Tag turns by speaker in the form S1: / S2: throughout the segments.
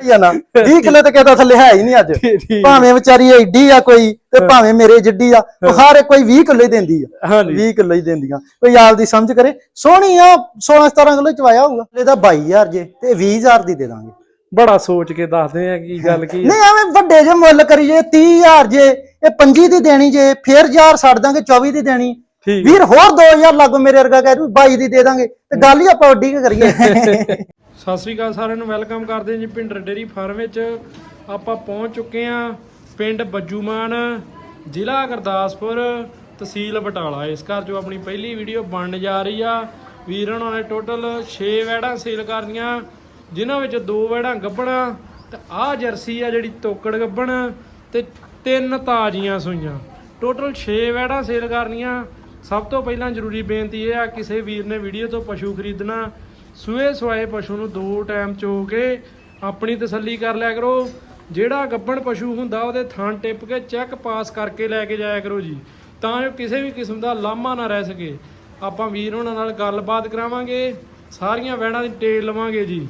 S1: ਆ ਨਾ। 20 ਕਿਲੋ ਤੇ ਕਿਹਦਾ ਥੱਲੇ ਹੈ ਹੀ ਨਹੀਂ ਅੱਜ। ਭਾਵੇਂ ਵਿਚਾਰੀ ਐਡੀ ਆ ਕੋਈ ਤੇ ਭਾਵੇਂ ਮੇਰੇ ਜਿੱਡੀ ਆ ਹਰ ਕੋਈ 20 ਕਿਲੋ ਹੀ ਦਿੰਦੀ ਆ।
S2: ਹਾਂਜੀ।
S1: 20 ਕਿਲੋ ਹੀ ਦਿੰਦੀਆਂ। ਕੋਈ ਆਪਦੀ ਸਮਝ ਕਰੇ। ਸੋਹਣੀ ਆ 16 17 ਕਿਲੋ ਚਵਾਇਆ ਹੋਊਗਾ। ਇਹਦਾ 22000 ਜੇ ਤੇ 20000 ਦੀ ਦੇ ਦਾਂਗੇ।
S2: ਬੜਾ ਸੋਚ ਕੇ ਦੱਸਦੇ ਆ ਕੀ ਗੱਲ ਕੀ।
S1: ਨਹੀਂ ਐਵੇਂ ਵੱਡੇ ਜੇ ਮੁੱਲ ਕਰੀਏ 30000 ਜੇ ਇਹ 25 ਦੀ ਦੇਣੀ ਜੇ ਫਿਰ 1000 ਛੱਡ ਦਾਂਗੇ 24 ਦੀ ਦੇਣੀ। ਵੀਰ ਹੋਰ 2000 ਲੱਗੋ ਮੇਰੇ ਵਰਗਾ ਕਹਿ ਦੂ 22 ਦੀ ਦੇ ਦਾਂਗੇ। ਤੇ ਗੱਲ ਹੀ ਆਪਾਂ ਵੱਡੀ ਕਰੀਏ।
S2: ਸਤਿ ਸ੍ਰੀ ਅਕਾਲ ਸਾਰਿਆਂ ਨੂੰ, ਵੈਲਕਮ ਕਰਦੇ ਹਾਂ ਜੀ ਪਿੰਡ ਡੇਰੀ ਫਾਰਮ ਵਿੱਚ। ਆਪਾਂ ਪਹੁੰਚ ਚੁੱਕੇ ਹਾਂ ਪਿੰਡ ਬੱਜੂਮਾਨ, ਜ਼ਿਲ੍ਹਾ ਗੁਰਦਾਸਪੁਰ, ਤਹਿਸੀਲ ਬਟਾਲਾ। ਇਸ ਘਰ ਜੋ ਆਪਣੀ ਪਹਿਲੀ ਵੀਡੀਓ ਬਣਨ ਜਾ ਰਹੀ ਆ। ਵੀਰ ਹੋਣਾ ਨੇ ਟੋਟਲ 6 ਵੈੜਾਂ ਸੇਲ ਕਰਨੀਆਂ, ਜਿਨ੍ਹਾਂ ਵਿੱਚ ਦੋ ਵੈੜਾਂ ਗੱਬਣਾ ਤੇ ਆਹ ਜਰਸੀ ਆ ਜਿਹੜੀ ਤੋਕੜ ਗੱਬਣ ਤੇ ਤਿੰਨ ਤਾਜ਼ੀਆਂ ਸੂਈਆਂ। ਟੋਟਲ 6 ਵੈੜਾਂ ਸੇਲ ਕਰਨੀਆਂ। ਸਭ ਤੋਂ ਪਹਿਲਾਂ ਜ਼ਰੂਰੀ ਬੇਨਤੀ ਇਹ ਆ, ਕਿਸੇ ਵੀਰ ਨੇ ਵੀਡੀਓ ਤੋਂ ਪਸ਼ੂ ਖਰੀਦਣਾ ਸੂਏ ਸਵਾਏ ਪਸ਼ੂ ਨੂੰ ਦੋ ਟਾਈਮ ਚੋ ਕੇ ਆਪਣੀ ਤਸੱਲੀ ਕਰ ਲਿਆ ਕਰੋ। ਜਿਹੜਾ ਗੱਬਣ ਪਸ਼ੂ ਹੁੰਦਾ, ਉਹਦੇ ਥਣ ਟਿੱਪ ਕੇ ਚੈੱਕ ਪਾਸ ਕਰਕੇ ਲੈ ਕੇ ਜਾਇਆ ਕਰੋ ਜੀ। ਤਾਂ ਜੋ ਕਿਸੇ ਵੀ ਕਿਸਮ ਦਾ ਲਾਮਾ ਨਾ ਰਹਿ ਸਕੇ। ਆਪਾਂ ਵੀਰ ਉਹਨਾਂ ਨਾਲ ਗੱਲਬਾਤ ਕਰਾਵਾਂਗੇ। ਸਾਰੀਆਂ ਵੈੜਾਂ ਦੀ ਟੇਲ ਲਵਾਂਗੇ ਜੀ।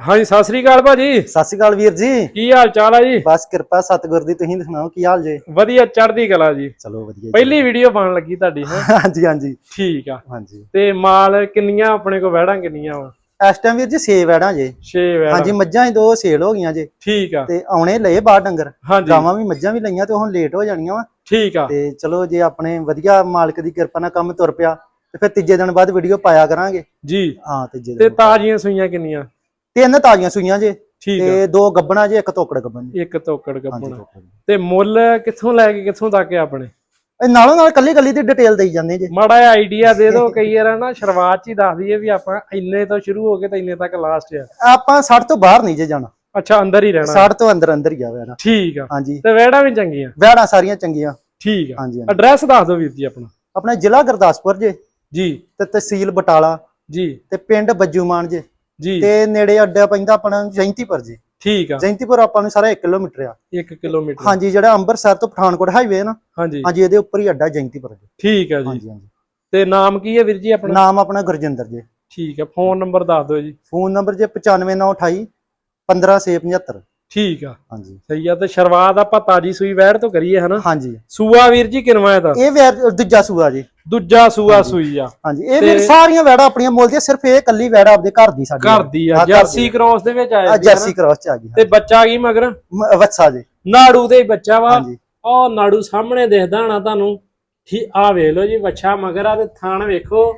S2: ਹਾਂਜੀ ਸਤਿ ਸ੍ਰੀ ਅਕਾਲ ਭਾਜੀ।
S1: ਸਤਿ ਸ਼੍ਰੀ ਅਕਾਲ ਵੀਰ ਜੀ।
S2: ਕੀ ਹਾਲ ਚਾਲ ਆ ਜੀ?
S1: ਬਸ ਕਿਰਪਾ ਸਤਿਗੁਰ ਦੀ ਤੁਸੀਂ ਸੁਣਾਓ ਕੀ ਹਾਲ ਜੇ?
S2: ਵਧੀਆ ਚੜ੍ਹਦੀ ਕਲਾ ਜੀ।
S1: ਚਲੋ ਵਧੀਆ ਜੀ।
S2: ਪਹਿਲੀ ਵੀਡੀਓ ਬਣ ਲੱਗੀ ਤੁਹਾਡੀ ਹੈ?
S1: ਹਾਂਜੀ ਹਾਂਜੀ।
S2: ਠੀਕ ਆ।
S1: ਹਾਂਜੀ।
S2: ਤੇ ਮਾਲ ਕਿੰਨੀਆਂ ਆਪਣੇ ਕੋਲ ਵੈੜਾਂ ਕਿੰਨੀਆਂ ਵਾ?
S1: ਇਸ ਟਾਈਮ ਵੀਰ ਜੀ ਸੇਵ ਵੈੜਾਂ ਜੇ।
S2: 6 ਵੈੜਾਂ
S1: ਹਾਂਜੀ ਮੱਝਾਂ ਹੀ ਦੋ ਸੇਲ ਹੋ ਗਈਆਂ ਜੇ।
S2: ਠੀਕ ਆ।
S1: ਤੇ ਆਉਣੇ ਲਏ ਬਾਹਰ ਡੰਗਰ।
S2: ਹਾਂਜੀ।
S1: ਗਾਵਾਂ ਵੀ ਮੱਝਾਂ ਵੀ ਲਈਆਂ ਤੇ ਹੁਣ ਲੇਟ ਹੋ ਜਾਣੀਆਂ ਵਾ।
S2: ਠੀਕ ਆ।
S1: ਤੇ ਚਲੋ ਜੇ ਆਪਣੇ ਵਧੀਆ ਮਾਲਕ ਦੀ ਕਿਰਪਾ ਨਾਲ ਕੰਮ ਤੁਰ ਪਿਆ ਤੇ ਫਿਰ ਤੀਜੇ ਦਿਨ ਬਾਅਦ ਵੀਡੀਓ ਪਾਇਆ ਕਰਾਂਗੇ।
S2: ਜੀ।
S1: ਹਾਂ ਤੀਜੇ
S2: ਤੇ
S1: ਦਿਨ
S2: ਤਾਜ਼ੀਆਂ ਸੂਈਆਂ ਕਿੰਨੀਆਂ?
S1: ਤਿੰਨ ਤਾਜ਼ੀਆਂ ਸੂਈਆਂ ਜੇ
S2: ਠੀਕ
S1: ਤੇ ਦੋ ਗੱਬਣਾ ਜੇ ਇੱਕ ਤੋਕੜ ਗੱਬਣ ਜੀ।
S2: ਇੱਕ ਤੋਕੜ
S1: ਤੋਕੜ।
S2: ਤੇ ਮੁੱਲ ਕਿੱਥੋਂ ਲੈ ਕੇ ਕਿੱਥੋਂ ਤੱਕ ਆ ਆਪਣੇ?
S1: ਇਹ ਨਾਲੋਂ ਨਾਲ ਕੱਲੀ ਕੱਲੀ ਦੀ ਡਿਟੇਲ ਦੇਈ ਜਾਂਦੇ ਜੇ।
S2: ਮਾੜਾ ਜਿਹਾ ਆਈਡੀਆ ਦੇ ਦਿਓ ਕਈ ਵਾਰ ਨਾ ਸ਼ੁਰੂਆਤ ਚ ਹੀ ਦੱਸ ਦਈਏ ਵੀ ਆਪਾਂ ਇੰਨੇ ਤੋਂ ਸ਼ੁਰੂ ਹੋ ਕੇ ਤੇ ਇੰਨੇ ਤੱਕ ਲਾਸਟ ਆ।
S1: ਆਪਾਂ 60 ਤੋਂ ਬਾਹਰ ਨਹੀਂ ਜੇ ਜਾਣਾ।
S2: ਅੱਛਾ ਅੰਦਰ ਹੀ ਰਹਿਣਾ।
S1: 60 ਤੋਂ ਅੰਦਰ ਅੰਦਰ ਹੀ ਆ ਵੈਣਾ
S2: ਠੀਕ ਆ।
S1: ਹਾਂਜੀ।
S2: ਤੇ ਵੈੜਾਂ ਵੀ ਚੰਗੀਆਂ?
S1: ਵੈੜਾਂ ਸਾਰੀਆਂ ਚੰਗੀਆਂ।
S2: ਠੀਕ ਆ।
S1: ਹਾਂਜੀ
S2: ਐਡਰੈਸ ਦੱਸ ਦਿਓ ਵੀਰ ਜੀ ਆਪਣਾ।
S1: ਆਪਣਾ ਜ਼ਿਲ੍ਹਾ ਗੁਰਦਾਸਪੁਰ ਜੇ।
S2: ਜੀ।
S1: ਤੇ ਤਹਿਸੀਲ ਬਟਾਲਾ।
S2: ਜੀ।
S1: ਤੇ ਪਿੰਡ ਬੱਜੂਮਾਨ ਜੇ।
S2: ਜੀ।
S1: ਤੇ ਨੇੜੇ ਅੱਡਾ ਪੈਂਦਾ ਆਪਣਾ ਜੈਂਤੀਪੁਰ ਜੀ।
S2: ਠੀਕ ਆ।
S1: ਜੈਂਤੀਪੁਰ ਆਪਾਂ ਨੂੰ ਸਾਰਾ 1 ਕਿਲੋਮੀਟਰ ਆ।
S2: 1 ਕਿਲੋਮੀਟਰ।
S1: ਹਾਂਜੀ ਜਿਹੜਾ ਅੰਮ੍ਰਿਤਸਰ ਤੋਂ ਪਠਾਨਕੋਟ ਹਾਈਵੇ ਨਾ
S2: ਹਾਂਜੀ।
S1: ਹਾਂਜੀ ਇਹਦੇ ਉੱਪਰ ਹੀ ਅੱਡਾ ਜੈਂਤੀਪੁਰ ਜੀ।
S2: ਠੀਕ ਆ ਜੀ।
S1: ਹਾਂਜੀ ਹਾਂਜੀ।
S2: ਤੇ ਨਾਮ ਕੀ ਹੈ ਵੀਰ ਜੀ ਆਪਣਾ?
S1: ਨਾਮ ਆਪਣਾ ਗੁਰਜਿੰਦਰ ਜੀ।
S2: ਠੀਕ ਆ ਫੋਨ ਨੰਬਰ ਦੱਸ ਦਿਓ ਜੀ।
S1: ਫੋਨ ਨੰਬਰ ਜੇ 95928 15675
S2: ਠੀਕ ਆ।
S1: ਹਾਂਜੀ।
S2: ਸਹੀ ਆ ਤੇ ਸ਼ੁਰੂਆਤ ਆਪਾਂ ਤਾਜੀ ਸੂਈ ਵੈੜ ਤੋਂ ਕਰੀਏ ਹਨਾ?
S1: ਹਾਂਜੀ।
S2: ਸੂਆ ਵੀਰ ਜੀ ਕਿਨਵਾ ਇਹਦਾ?
S1: ਇਹ ਵੈਰ ਦੂਜਾ ਸੂਆ ਜੀ।
S2: ਦੂਜਾ ਸੂਆ ਸੂਈ ਆ।
S1: ਹਾਂਜੀ ਇਹ
S2: ਤੇ-
S1: ਵੀ ਸਾਰੀਆਂ ਵੈੜਾਂ ਆਪਣੀਆਂ ਮੁੱਲ ਸਿਰਫ ਇਹ ਕੱਲੀ ਵੈੜ ਆਪਦੇ ਘਰ ਦੀ ਸਾਡੀ
S2: ਘਰ ਦੀ ਆ
S1: ਹਾਂ,
S2: ਜਰਸੀ ਕ੍ਰੋਸ ਦੇ ਵਿੱਚ ਆਇਆ
S1: ਜਰਸੀ? ਕ੍ਰਾਸ ਚ ਆ ਗਈ
S2: ਤੇ ਬੱਚਾ ਕੀ ਮਗਰ?
S1: ਵੱਛਾ ਜੀ।
S2: ਨਾੜੂ ਦੇ ਹੀ ਬੱਚਾ ਵਾ। ਉਹ ਨਾੜੂ ਸਾਹਮਣੇ ਦਿਖਦਾ ਹੋਣਾ ਤੁਹਾਨੂੰ। ਠੀਕ ਆ ਵੇਖ ਲਓ ਜੀ ਬੱਚਾ ਮਗਰ ਆ ਤੇ ਥਣ ਵੇਖੋ।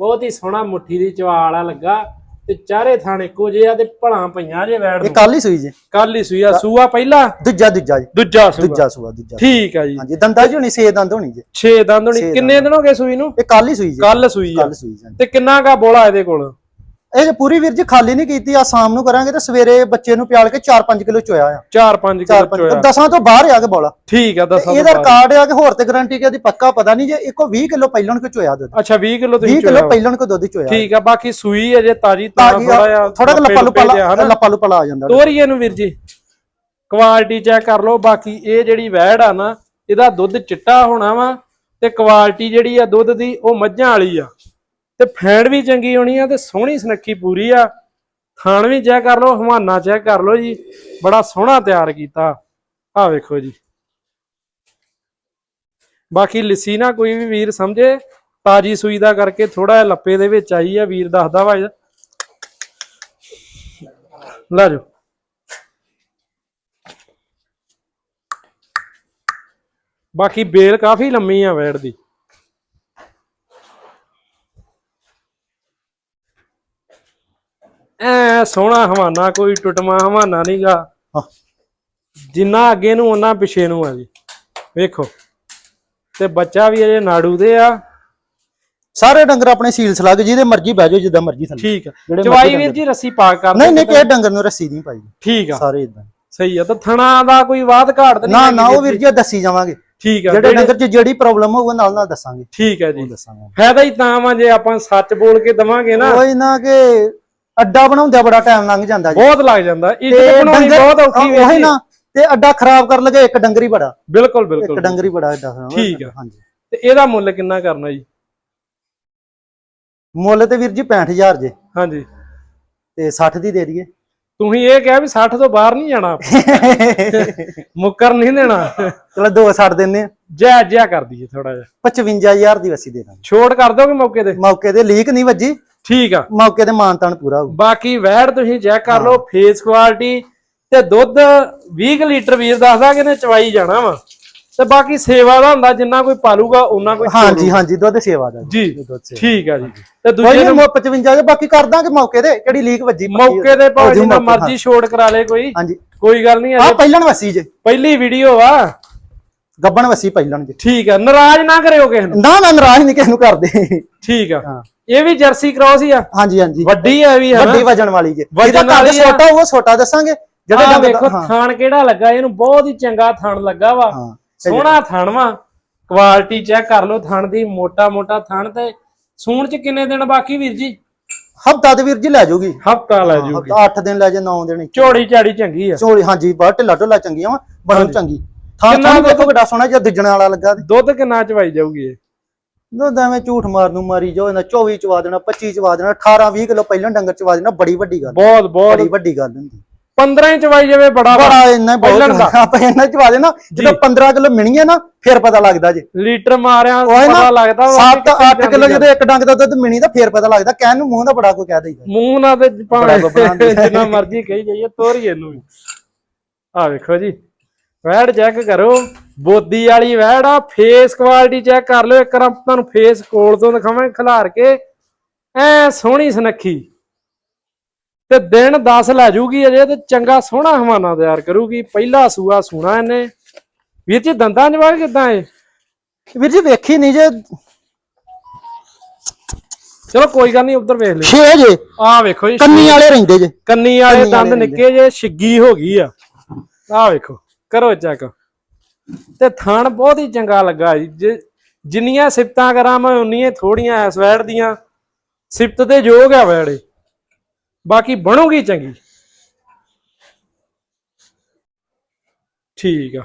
S2: ਬਹੁਤ ਹੀ ਸੋਹਣਾ ਮੁੱਠੀ ਦੀ ਚਵਾਲ ਆ ਲੱਗਾ। ਤੇ ਚਾਰੇ ਥਣ ਇੱਕੋ ਜਿਹੇ ਆ ਤੇ ਭਲਾਂ ਪਈਆਂ ਜੇ ਵੈੜ
S1: ਇਹ
S2: ਨੂੰ।
S1: ਕੱਲ ਹੀ ਸੂਈ ਜੀ।
S2: ਕੱਲ ਹੀ ਸੂਈ ਆ ਸੂਆ ਪਹਿਲਾ?
S1: ਦੂਜਾ ਦੂਜਾ ਜੀ।
S2: ਦੂਜਾ ਸੂਆ।
S1: ਦੂਜਾ ਸੂਆ ਦੂਜਾ
S2: ਠੀਕ ਆ ਜੀ।
S1: ਹਾਂਜੀ ਦੰਦਾਂ ਜੀ ਹੋਣੀ ਛੇ ਦੰਦ ਹੋਣੀ ਜੀ।
S2: 6 ਦੰਦ ਹੋਣੀ।
S1: ਛੇ
S2: ਕਿੰਨੇ ਦਿਨ ਹੋ ਗਏ ਸੂਈ ਨੂੰ?
S1: ਇਹ ਕੱਲ ਹੀ ਸੂਈ ਜੀ।
S2: ਕੱਲ ਸੂਈ ਆ।
S1: ਕੱਲ ਸੂਈ ਜੀ
S2: ਤੇ ਕਿੰਨਾ ਕਾ ਬੋਲਾ ਇਹਦੇ ਕੋਲ?
S1: ਇਹ ਜੇ ਪੂਰੀ ਵੀਰ ਜੀ ਖਾਲੀ ਨਹੀਂ ਕੀਤੀ ਆ ਸ਼ਾਮ ਨੂੰ ਕਰਾਂਗੇ ਤੇ ਸਵੇਰੇ ਬੱਚੇ ਨੂੰ ਪਿਆਲ ਕੇ 4-5 ਕਿਲੋ ਚੋਇਆ ਆ।
S2: 4-5 ਕਿਲੋ
S1: 4-5
S2: ਚੋਇਆ।
S1: ਦਸਾਂ ਤੋਂ ਬਾਹਰ ਆ ਕੇ ਬੋਲਾ।
S2: ਠੀਕ ਆ ਦੱਸਾਂ
S1: ਇਹਦਾ ਰਿਕਾਰਡ ਆ ਕਿ ਹੋਰ ਤੇ ਗਾਰੰਟੀ ਕਿ ਇਹਦੀ ਪੱਕਾ ਪਤਾ ਨਹੀਂ ਜੇ ਇੱਕੋ 20 ਕਿਲੋ ਪਹਿਲਣ ਕੋ ਚੋਇਆ ਦੁੱਧ।
S2: ਅੱਛਾ 20 ਕਿਲੋ
S1: 20
S2: ਤੁਸੀਂ
S1: ਕਿਲੋ
S2: ਚੋਇਆ।
S1: ਪਹਿਲਣ ਕੋ ਦੁੱਧ ਚੋਇਆ।
S2: ਠੀਕ ਆ ਬਾਕੀ ਸੂਈ ਅਜੇ ਤਾਜੀ ਥੋੜਾ ਜਿਹਾ
S1: ਥੋੜਾ ਲੱਪਾ ਲੁਪਾ ਲੱਪਾ ਲੁਪਾ ਲਾ ਜਾਂਦਾ।
S2: ਤੋਰੀਏ ਨੂੰ ਵੀਰ ਜੀ। ਕੁਆਲਿਟੀ ਚੈੱਕ ਕਰ ਲਓ ਬਾਕੀ ਇਹ ਜਿਹੜੀ ਵੈੜ ਆ ਨਾ ਇਹਦਾ ਦੁੱਧ ਚਿੱਟਾ ਹੋਣਾ ਵਾ ਤੇ ਕੁਆਲਿਟੀ ਜਿਹੜੀ ਆ ਦੁੱਧ ਦੀ ਉਹ ਮੱਝਾਂ ਵਾਲੀ ਆ। ਤੇ ਫੈਂਡ ਵੀ ਚੰਗੀ ਹੋਣੀ ਆ ਤੇ ਸੋਹਣੀ ਸੁਨੱਖੀ ਪੂਰੀ ਆ। ਥਾਣ ਵੀ ਚੈੱਕ ਕਰ ਲਓ, ਹਵਾਨਾ ਚੈੱਕ ਕਰ ਲਓ ਜੀ। ਬੜਾ ਸੋਹਣਾ ਤਿਆਰ ਕੀਤਾ। ਆ ਵੇਖੋ ਜੀ। ਬਾਕੀ ਲਿੱਸੀ ਨਾ ਕੋਈ ਵੀ ਵੀਰ ਸਮਝੇ, ਤਾਜੀ ਸੂਈ ਦਾ ਕਰਕੇ ਥੋੜਾ ਜਿਹਾ ਲੱਪੇ ਦੇ ਵਿੱਚ ਆਈ ਆ, ਵੀਰ ਦੱਸਦਾ ਵਾ ਇਹ। ਲੈ ਜਾਓ। ਬਾਕੀ ਬੇਲ ਕਾਫੀ ਲੰਮੀ ਆ ਵੈੜ ਦੀ। ਐ ਸੋਹਣਾ ਹਵਾਨਾ ਕੋਈ ਟੁੱਟਮਾ ਹਵਾਨਾ ਨਹੀਂਗਾ। ਜਿੰਨਾ ਅੱਗੇ ਨੂੰ ਉਹਨਾਂ ਪਿਛੇ ਨੂੰ ਆ ਜੀ। ਵੇਖੋ। ਤੇ ਬੱਚਾ ਵੀ ਅਜੇ ਨਾੜੂ ਦੇ ਆ।
S1: ਸਾਰੇ ਡੰਗਰ ਆਪਣੇ ਸੀਲ ਸਲੱਗ ਜਿਹਦੇ ਮਰਜ਼ੀ ਬਹਿ ਜਾਓ ਜਿੱਦਾਂ ਮਰਜ਼ੀ ਥੱਲੇ।
S2: ਠੀਕ ਆ। ਚਵਾਈ ਵੀਰ ਜੀ ਰੱਸੀ ਪਾ ਕਰ
S1: ਨਹੀਂ ਨਹੀਂ ਕਿਸੇ ਡੰਗਰ ਨੂੰ ਰੱਸੀ ਨਹੀਂ ਪਾਈ?
S2: ਠੀਕ ਆ।
S1: ਸਾਰੇ ਇਦਾਂ
S2: ਸਹੀ ਆ। ਤਾਂ ਥਣਾ ਦਾ ਕੋਈ ਵਾਧ ਘਾਟ ਤਾਂ ਨਹੀਂ
S1: ਨਾ ਨਾ ਉਹ
S2: ਵੀਰ
S1: ਜੀ ਦੱਸੀ ਜਾਵਾਂਗੇ।
S2: ਠੀਕ ਆ।
S1: ਜਿਹੜੇ ਡੰਗਰ 'ਚ ਜਿਹੜੀ ਪ੍ਰੋਬਲਮ ਹੋਊਗਾ ਨਾਲ ਨਾਲ ਦੱਸਾਂਗੇ।
S2: ਠੀਕ ਆ ਜੀ।
S1: ਦੱਸਾਂਗੇ।
S2: ਫਾਇਦਾ ਹੀ ਤਾਂ ਵਾ ਜੇ ਆਪਾਂ ਸੱਚ ਬੋਲ ਕੇ ਦਵਾਂਗੇ ਨਾ।
S1: ਕੋਈ ਨਾ ਕਿ ਅੱਡਾ ਬਣਾਉਂਦਿਆਂ ਬੜਾ ਟਾਈਮ ਲੰਘ ਜਾਂਦਾ ਜੀ।
S2: ਬਹੁਤ ਲੱਗ ਜਾਂਦਾ। ਇੱਜ਼ਤ ਬਣਾਉਣੀ
S1: ਡੰਗਰ-
S2: ਬਹੁਤ ਔਖੀ
S1: ਉਹੀ
S2: ਹੈ
S1: ਨਾ ਤੇ ਅੱਡਾ ਖਰਾਬ ਕਰ ਲਗੇ ਇੱਕ ਡੰਗਰ ਹੀ ਬੜਾ।
S2: ਬਿਲਕੁਲ
S1: ਇੱਕ
S2: ਬਿਲਕੁਲ
S1: ਡੰਗਰ ਹੀ ਬੜਾ ਐਡਾ
S2: ਠੀਕ ਆ।
S1: ਹਾਂਜੀ।
S2: ਤੇ ਇਹਦਾ ਮੁੱਲ ਕਿੰਨਾ ਕਰਨਾ ਜੀ?
S1: ਮੁੱਲ ਤੇ ਵੀਰ ਜੀ 65000 ਜੇ।
S2: ਹਾਂਜੀ।
S1: ਤੇ 60 ਦੀ ਦੇ ਦਈਏ।
S2: ਤੁਸੀਂ ਇਹ ਕਿਹਾ ਵੀ 60 ਤੋਂ ਬਾਹਰ ਨਹੀਂ ਜਾਣਾ ਮੁੱਕਰ ਨਹੀਂ ਦੇਣਾ।
S1: ਚਲੋ ਦੋ ਛੱਡ ਦਿੰਨੇ ਆ।
S2: ਜੈ ਜੈ ਕਰ ਦਈਏ ਥੋੜਾ ਜਿਹਾ।
S1: 55000 ਦੀ ਵਸੀ ਦੇ ਦਾਂਗੇ।
S2: ਛੋੜ ਕਰ ਦੋਗੇ ਮੌਕੇ ਤੇ?
S1: ਮੌਕੇ ਤੇ ਲੀਕ ਨਹੀਂ ਵੱਜੀ।
S2: ਠੀਕ ਆ।
S1: ਮੌਕੇ ਤੇ ਮਾਨਤਾਨ ਪੂਰਾ ਹੋਊ।
S2: ਬਾਕੀ ਵੈੜ ਤੁਸੀਂ ਚੈੱਕ ਕਰ ਲਓ ਫੇਸ ਕੁਆਲਿਟੀ ਤੇ ਦੁੱਧ 20 ਕੁ ਲੀਟਰ ਵੀਰ ਦੱਸਦਾ ਕਿ ਨੇ ਚਵਾਈ ਜਾਣਾ ਵਾ। ਤੇ ਬਾਕੀ ਸੇਵਾ ਦਾ ਹੁੰਦਾ ਜਿੰਨਾ ਕੋਈ ਪਾਲੂਗਾ ਉਹਨਾਂ ਕੋਈ
S1: ਹਾਂਜੀ ਹਾਂਜੀ ਦੁੱਧ ਸੇਵਾ ਦਾ
S2: ਜੀ ਠੀਕ ਆ ਜੀ। ਤੇ ਦੂਜੇ
S1: ਨਹੀਂ
S2: ਨੂੰ
S1: 55 ਬਾਕੀ ਕਰ ਦਾਂਗੇ ਮੌਕੇ ਤੇ ਕਿਹੜੀ ਲੀਕ ਵੱਜੀ
S2: ਮੌਕੇ ਤੇ ਭਾਵੇਂ ਜਿੰਨਾ ਮਰਜ਼ੀ ਛੋੜ ਕਰਾ ਲੇ ਕੋਈ।
S1: ਹਾਂਜੀ।
S2: ਕੋਈ ਗੱਲ ਨਹੀਂ
S1: ਆ ਪਹਿਲਣ ਵਸੀ ਜੇ।
S2: ਪਹਿਲੀ ਵੀਡੀਓ ਆ।
S1: ਗੱਬਣ ਵਸੀ ਪਹਿਲਣ ਜੇ।
S2: ਠੀਕ ਆ ਨਾਰਾਜ਼ ਨਾ ਕਰਿਓ ਕਿਸੇ ਨੂੰ।
S1: ਨਾ ਨਾ ਨਾਰਾਜ਼ ਨਹੀਂ ਕਿਸੇ ਨੂੰ ਕਰਦੇ।
S2: ਠੀਕ ਆ। ਇਹ ਵੀ ਜਰਸੀ ਕ੍ਰਾਸ ਹੀ ਆ।
S1: ਹਾਂਜੀ ਹਾਂਜੀ।
S2: ਵੱਡੀ ਆ ਵੀ
S1: ਵੱਡੀ
S2: ਹੈ
S1: ਵਜਨ ਵਾਲੀ ਜੇ। ਜਿਹਦਾ ਕੱਦ। ਛੋਟਾ ਉਹ ਛੋਟਾ ਦੱਸਾਂਗੇ। ਜਿਹੜੇ ਦਾ- ਹਾਂ,
S2: ਥਾਣ ਕਿਹੜਾ ਲੱਗਾ? ਇਹਨੂੰ ਬਹੁਤ ਹੀ ਚੰਗਾ ਥਣ ਲੱਗਾ ਵਾ।
S1: ਹਾਂ।
S2: ਸੋਹਣਾ ਥਣ ਵਾ ਕੁਆਲਿਟੀ ਚੈੱਕ ਕਰ ਲਓ ਥਣ ਦੀ ਮੋਟਾ ਮੋਟਾ ਥਣ ਤੇ ਸੂਣ ਚ ਕਿੰਨੇ ਦਿਨ ਬਾਕੀ ਵੀਰ ਜੀ?
S1: ਹਫਤਾ ਦੇ ਵੀਰ ਜੀ ਲੈ ਜਾਊਗੀ
S2: ਹਫਤਾ ਲੈ ਜੂਗੀ।
S1: 8 ਦਿਨ ਲੈ ਜੇ 9 ਦਿਨ।
S2: ਝੋੜੀ ਝਾੜੀ ਚੰਗੀ ਆ।
S1: ਝੋਲੀ ਹਾਂਜੀ ਬਾਹਰ ਢਿੱਲਾ ਢਿੱਲਾ ਚੰਗੀਆਂ ਵਾ ਬਣਨ ਚੰਗੀ। ਥਾਂ ਥਾਂ
S2: ਦੁੱਧ?
S1: ਵੇਖੋ ਕਿੱਡਾ ਸੋਹਣਾ ਜਿਹਾ ਦੁੱਜਣ ਵਾਲਾ ਲੱਗਾ ਤੇ।
S2: ਦੁੱਧ ਕਿੰਨਾ ਚਵਾਈ ਜਾਊਗੀ ਇਹ?
S1: ਦੁੱਧ ਐਵੇਂ ਝੂਠ ਮਾਰ ਨੂੰ ਮਾਰੀ ਜਾਓ ਇਹਨਾਂ 24 ਚਵਾ ਦੇਣਾ 25 ਚਵਾ ਦੇਣਾ 18 20 ਕਿਲੋ ਪਹਿਲਾਂ ਡੰਗਰ ਚਵਾ ਦੇਣਾ ਬੜੀ ਵੱਡੀ ਗੱਲ।
S2: ਬਹੁਤ ਬਹੁਤ।
S1: ਬੜੀ ਵੱਡੀ ਗੱਲ ਹੁੰਦੀ।
S2: 15 ਹੀ ਚਵਾਈ ਜਾਵੇ ਬੜਾ।
S1: ਬੜਾ ਇੰਨਾ ਹੀ ਬਹੁਤ
S2: ਦਾ।
S1: ਆਪਾਂ ਇੰਨਾ ਹੀ ਚਵਾ ਦੇਣਾ ਜਦੋਂ 15 ਕਿਲੋ ਮਿਣੀਆਂ ਨਾ ਫਿਰ ਪਤਾ ਲੱਗਦਾ ਜੇ।
S2: ਲੀਟਰ ਮਾਰਿਆ
S1: ਉਹ
S2: ਪਤਾ
S1: ਨਾ
S2: ਲੱਗਦਾ ਵਾ
S1: 7
S2: ਕਿ ਕਿੱਥੇ
S1: 8 ਕਿਲੋ
S2: ਜਾਂਦੀ
S1: ਇੱਕ ਡੰਗ ਦਾ ਦੁੱਧ ਮਿਣੀ ਤਾਂ ਫਿਰ ਪਤਾ ਲੱਗਦਾ ਕਹਿਣ ਨੂੰ ਮੂੰਹ ਦਾ ਬੜਾ ਕੋਈ ਕਹਿ ਦੇਈਦਾ।
S2: ਮੂੰਹ ਨਾਲ ਤੇ ਭਾਵੇਂ
S1: ਦੀ।
S2: ਜਿੰਨਾ ਮਰਜ਼ੀ ਕਹੀ ਜਾਈਏ ਤੋਰੀ ਇਹਨੂੰ ਵੀ। ਆ ਵੇਖੋ ਜੀ ਵੈੜ ਚੈੱਕ ਕਰੋ। ਬੋਦੀ ਵਾਲੀ ਵੈੜ ਆ ਫੇਸ ਕੁਆਲਿਟੀ ਚੈੱਕ ਕਰ ਲਿਓ। ਇੱਕ ਵਾਰ ਤੁਹਾਨੂੰ ਫੇਸ ਕੋਲ ਤੋਂ ਦਿਖਾਵਾਂ ਖਿਲਾਰ ਕੇ। ਐ ਸੋਹਣੀ ਸੁਨੱਖੀ। ਤੇ ਦਿਨ 10 ਲੈ ਜੂਗੀ ਅਜੇ ਤੇ ਚੰਗਾ ਸੋਹਣਾ ਹਵਾਨਾ ਤਿਆਰ ਕਰੂਗੀ। ਪਹਿਲਾ ਸੂਆ ਸੂਣਾ ਇਹਨੇ। ਵੀਰ ਜੀ ਦੰਦਾਂ ਜਵਾਗ ਕਿਦਾਂ ਏ?
S1: ਵੀਰ ਜੀ ਵੇਖੀ ਨਹੀਂ ਜੇ।
S2: ਚਲੋ ਕੋਈ ਗੱਲ ਨਹੀਂ ਉਧਰ ਵੇਖ ਲਿਓ।
S1: ਛੇ ਜੇ।
S2: ਆ ਵੇਖੋ ਜੀ
S1: ਕੰਨੀ ਵਾਲੇ ਰਹਿੰਦੇ ਜੇ।
S2: ਕੰਨੀ ਵਾਲੇ ਦੰਦ ਨਿੱਕੇ ਜੇ ਛਿੱਗੀ ਹੋ ਗਈ ਆ। ਆਹ ਵੇਖੋ ਕਰੋ ਚੈੱਕ। ਤੇ ਥਣ ਬਹੁਤ ਹੀ ਚੰਗਾ ਲੱਗਾ ਜੀ। ਜੇ- ਜਿੰਨੀਆਂ ਸਿਫਤਾਂ ਕਰਾਂ ਮੈਂ ਉਨੀਆਂ ਥੋੜੀਆਂ ਐਸ ਵੈੜ ਦੀਆਂ। ਸਿਫਤ ਤੇ ਯੋਗ ਆ ਵੈੜੇ ਬਾਕੀ ਬਣੂਗੀ ਚੰਗੀ। ਠੀਕ ਆ।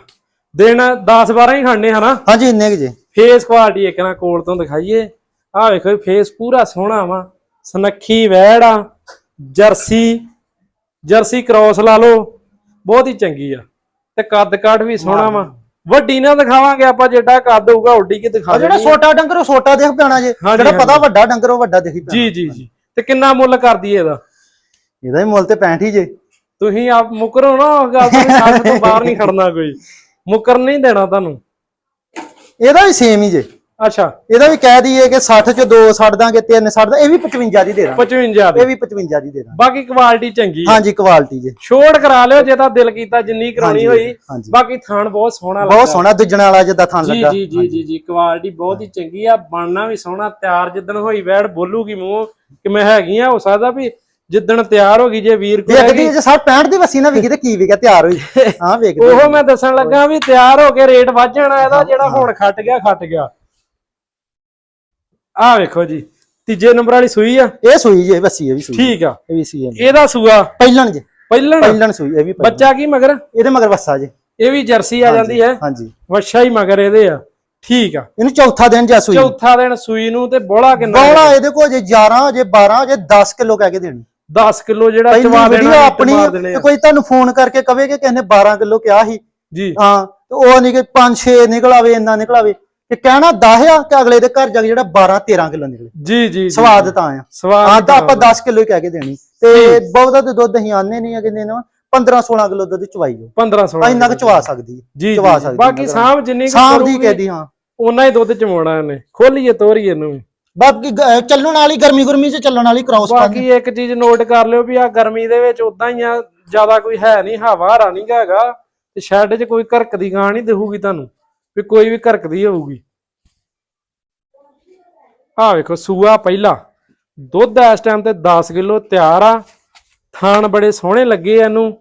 S2: ਦਿਨ 10 12 ਹੀ ਖੜਨੇ ਹਨਾ?
S1: ਹਾਂਜੀ ਇੰਨੇ ਕੁ ਜੇ।
S2: ਫੇਸ ਕੁਆਲਿਟੀ ਇੱਕ ਨਾ ਕੋਲ ਤੋਂ ਦਿਖਾਈਏ। ਆਹ ਵੇਖੋ ਫੇਸ ਪੂਰਾ ਸੋਹਣਾ ਵਾ। ਸਨੱਖੀ ਵੈੜ ਆ ਜਰਸੀ ਜਰਸੀ ਕ੍ਰਾਸ ਲਾ ਲਓ। ਬਹੁਤ ਹੀ ਚੰਗੀ ਆ। ਤੇ ਕੱਦ ਕਾਠ ਵੀ ਸੋਹਣਾ ਵਾ। ਵੱਡੀ ਨਾ ਦਿਖਾਵਾਂਗੇ ਆਪਾਂ ਜਿੱਡਾ ਕੱਦ ਹੋਊਗਾ ਉੱਡੀ ਕੇ ਦਿਖਾ
S1: ਆ ਜਿਹੜਾ
S2: ਆ।
S1: ਛੋਟਾ ਡੰਗਰ ਉਹ ਛੋਟਾ ਦੇਖ ਪੈਣਾ ਜੇ। ਜਿਹੜਾ ਪਤਾ। ਵੱਡਾ ਡੰਗਰ ਉਹ ਵੱਡਾ ਦੇਖੀ ਪੈਣਾ
S2: ਜੀ ਜੀ ਜੀ। ਤੇ ਕਿੰਨਾ ਮੁੱਲ ਕਰਦੀ ਇਹਦਾ?
S1: ਇਹਦਾ ਹੀ ਮੁੱਲ ਤੇ 65 ਹੀ ਜੇ।
S2: ਤੁਸੀਂ ਆਪ ਮੁਕਰੋ ਨਾ ਗੱਲ ਤੋਂ 60 ਤੋਂ ਬਾਹਰ ਨਹੀਂ ਖੜਨਾ ਕੋਈ। ਮੁਕਰ ਨਹੀਂ ਦੇਣਾ ਤੁਹਾਨੂੰ।
S1: ਇਹਦਾ ਵੀ ਸੇਮ ਹੀ ਜੇ।
S2: ਅੱਛਾ।
S1: ਇਹਦਾ ਵੀ ਕਹਿ ਦਈਏ ਕਿ 60 ਚ 2 ਛੱਡ ਦਾਂਗੇ 3 ਛੱਡ ਦਾਂ ਇਹ ਵੀ 55 ਦੀ ਦੇ ਦਾਂਗੇ
S2: 55
S1: ਇਹ
S2: ਦੇ
S1: ਵੀ 55 ਦੀ ਦੇ ਦਾਂਗੇ
S2: ਬਾਕੀ ਕੁਆਲਿਟੀ ਚੰਗੀ ਆ
S1: ਹਾਂਜੀ ਕੁਆਲਿਟੀ ਜੇ।
S2: ਛੋੜ ਕਰਾ ਲਿਓ ਜੇ ਤਾਂ ਦਿਲ ਕੀਤਾ ਜਿੰਨੀ ਕਰਾਉਣੀ ਹੋਈ। ਬਾਕੀ ਥਾਣ ਬਹੁਤ ਸੋਹਣਾ
S1: ਬਹੁਤ ਸੋਹਣਾ ਦੁੱਜਣ ਵਾਲਾ ਜਿੱਦਾਂ ਥਣ ਲੱਗਾ।
S2: ਜੀ ਜੀ ਜੀ ਜੀ ਕੁਆਲਿਟੀ ਬਹੁਤ ਹੀ ਚੰਗੀ ਆ। ਬਣਨਾ ਵੀ ਸੋਹਣਾ ਤਿਆਰ ਜਿੱਦਣ ਹੋਈ ਵੈੜ ਬੋਲੂਗੀ ਮੂੰਹ ਕਿ ਮੈਂ ਹੈਗੀ ਆ ਹੋ ਸਕਦਾ ਵੀ ਜਿੱਦਣ ਤਿਆਰ ਹੋ ਗਈ ਜੇ ਵੀਰ ਕੋਲ
S1: ਵੇਖਦੀ ਜੇ 60 65 ਦੀ ਵਸੀ ਨਾ ਵਿਕੀ ਤੇ ਕੀ ਵਿਕਿਆ ਤਿਆਰ ਹੋਈ। ਹਾਂ ਵੇਖਦੇ
S2: ਉਹ ਮੈਂ ਦੱਸਣ ਲੱਗਾ ਵੀ ਤਿਆਰ ਹੋ ਕੇ ਰੇਟ ਵੱਧ ਜਾਣਾ ਇਹਦਾ ਜਿਹੜਾ ਹੁਣ ਖੱਟ ਗਿਆ ਖੱਟ ਗਿਆ। ਆਹ ਵੇਖੋ ਜੀ ਤੀਜੇ ਨੰਬਰ ਵਾਲੀ ਸੂਈ ਆ।
S1: ਇਹ ਸੂਈ ਜੇ ਵਸੀ ਇਹ ਵੀ ਸੂਈ।
S2: ਠੀਕ ਆ।
S1: ਇਹ ਵੀ ਸੂਈ
S2: ਇਹਦਾ ਸੂਆ?
S1: ਪਹਿਲਣ ਜੇ।
S2: ਪਹਿਲਣ?
S1: ਪਹਿਲਣ ਸੂਈ ਇਹ ਵੀ।
S2: ਬੱਚਾ ਕੀ ਮਗਰ?
S1: ਇਹਦੇ ਮਗਰ ਵਸਾ ਜੇ।
S2: ਇਹ ਵੀ ਜਰਸੀ ਆ ਜਾਂਦੀ ਹੈ।
S1: ਹਾਂਜੀ
S2: ਵੱਛਾ ਹੀ ਮਗਰ ਇਹਦੇ ਆ। ਠੀਕ ਆ।
S1: ਇਹਨੂੰ ਚੌਥਾ ਦਿਨ ਜਾਂ ਸੂਈ।
S2: ਚੌਥਾ ਦਿਨ ਸੂਈ ਨੂੰ ਤੇ ਬੋਲਾ ਕਿੰਨਾ
S1: ਬੌਲਾ ਇਹਦੇ ਕੋਲ ਜੇ 11 ਜੇ 12 ਜੇ 10 ਕਿਲੋ ਕਹਿ ਕੇ ਦੇਣੀ।
S2: 10 ਕਿਲੋ ਜਿਹੜਾ ਚਵਾ ਦੇਣਾ
S1: ਆਪਣੀ ਤੇ। ਕੋਈ ਤੁਹਾਨੂੰ ਫੋਨ ਕਰਕੇ ਕਵੇ ਕਿ ਕਿਸੇ ਨੇ 12 ਕਿਲੋ ਕਿਹਾ ਸੀ।
S2: ਜੀ।
S1: ਹਾਂ ਤੇ ਉਹ ਨਹੀਂ ਕਿ 5 6 ਨਿਕਲ ਆਵੇ ਇੰਨਾ ਨਿਕਲ ਆਵੇ। ਕਿ ਕਹਿਣਾ 10 ਆ ਕਿ ਅਗਲੇ ਦੇ ਘਰ ਜਾ ਕੇ ਜਿਹੜਾ 12 13 ਕਿਲੋ ਨਿਕਲੇ।
S2: ਜੀ ਜੀ।
S1: ਸਵਾਦ ਤਾਂ ਆ।
S2: ਸਵਾਦ
S1: ਹਾਂ ਤਾਂ
S2: ਤਾਂ
S1: ਆਪਾਂ 10 ਕਿਲੋ ਹੀ ਕਹਿ ਕੇ ਦੇਣੀ। ਤੇ ਬਹੁਤਾ ਤੇ ਦੁੱਧ ਅਸੀਂ ਆਨੇ ਨਹੀਂ ਆ ਕਿੰਨੇ ਨਾ। 15 16 ਕਿਲੋ ਦੁੱਧ ਚਵਾਈ ਜੋ
S2: 15 16
S1: ਇੰਨਾ ਕੁ ਚਵਾ ਸਕਦੀ
S2: ਜੀ
S1: ਚਵਾ। ਸਕਦੀ
S2: ਬਾਕੀ। ਸਾਂਭ ਜਿੰਨੀ ਕੁ
S1: ਸਾਂਭ ਦੀ ਕਹਦੀ ਹਾਂ।
S2: ਓਨਾ ਹੀ ਦੁੱਧ ਚਵਾਉਣਾ ਇਹਨੇ। ਖੋਲੀਏ ਤੋਰੀਏ ਇਹਨੂੰ ਵੀ।
S1: ਬਾਕੀ ਗ- ਚੱਲਣ ਵਾਲੀ ਗਰਮੀ ਗੁਰਮੀ ਚ ਚੱਲਣ ਵਾਲੀ ਕ੍ਰਾਸ
S2: ਬਾਕੀ ਇੱਕ ਚੀਜ਼ ਨੋਟ ਕਰ ਲਿਓ ਵੀ ਆ ਗਰਮੀ ਦੇ ਵਿੱਚ ਉਦਾਂ ਹੀ ਆ ਜ਼ਿਆਦਾ ਕੋਈ ਹੈ ਨਹੀਂ ਹਵਾ ਹਰਾ ਨਹੀਂ ਹੈਗਾ ਤੇ ਸ਼ੈੱਡ 'ਚ ਕੋਈ ਘਰਕ ਦੀ ਗਾਂ ਨਹੀਂ ਦਿਖੂਗੀ ਤੁਹਾਨੂੰ ਵੀ ਕੋਈ ਵੀ ਘਰਕਦੀ ਹੋਊਗੀ। ਆ ਵੇਖੋ ਸੂਆ ਪਹਿਲਾ ਦੁੱਧ ਇਸ ਟਾਈਮ ਤੇ 10 ਕਿਲੋ ਤਿਆਰ ਆ ਥਾਣ ਬੜੇ ਸੋਹਣੇ ਲੱਗੇ ਆ ਇਹਨੂੰ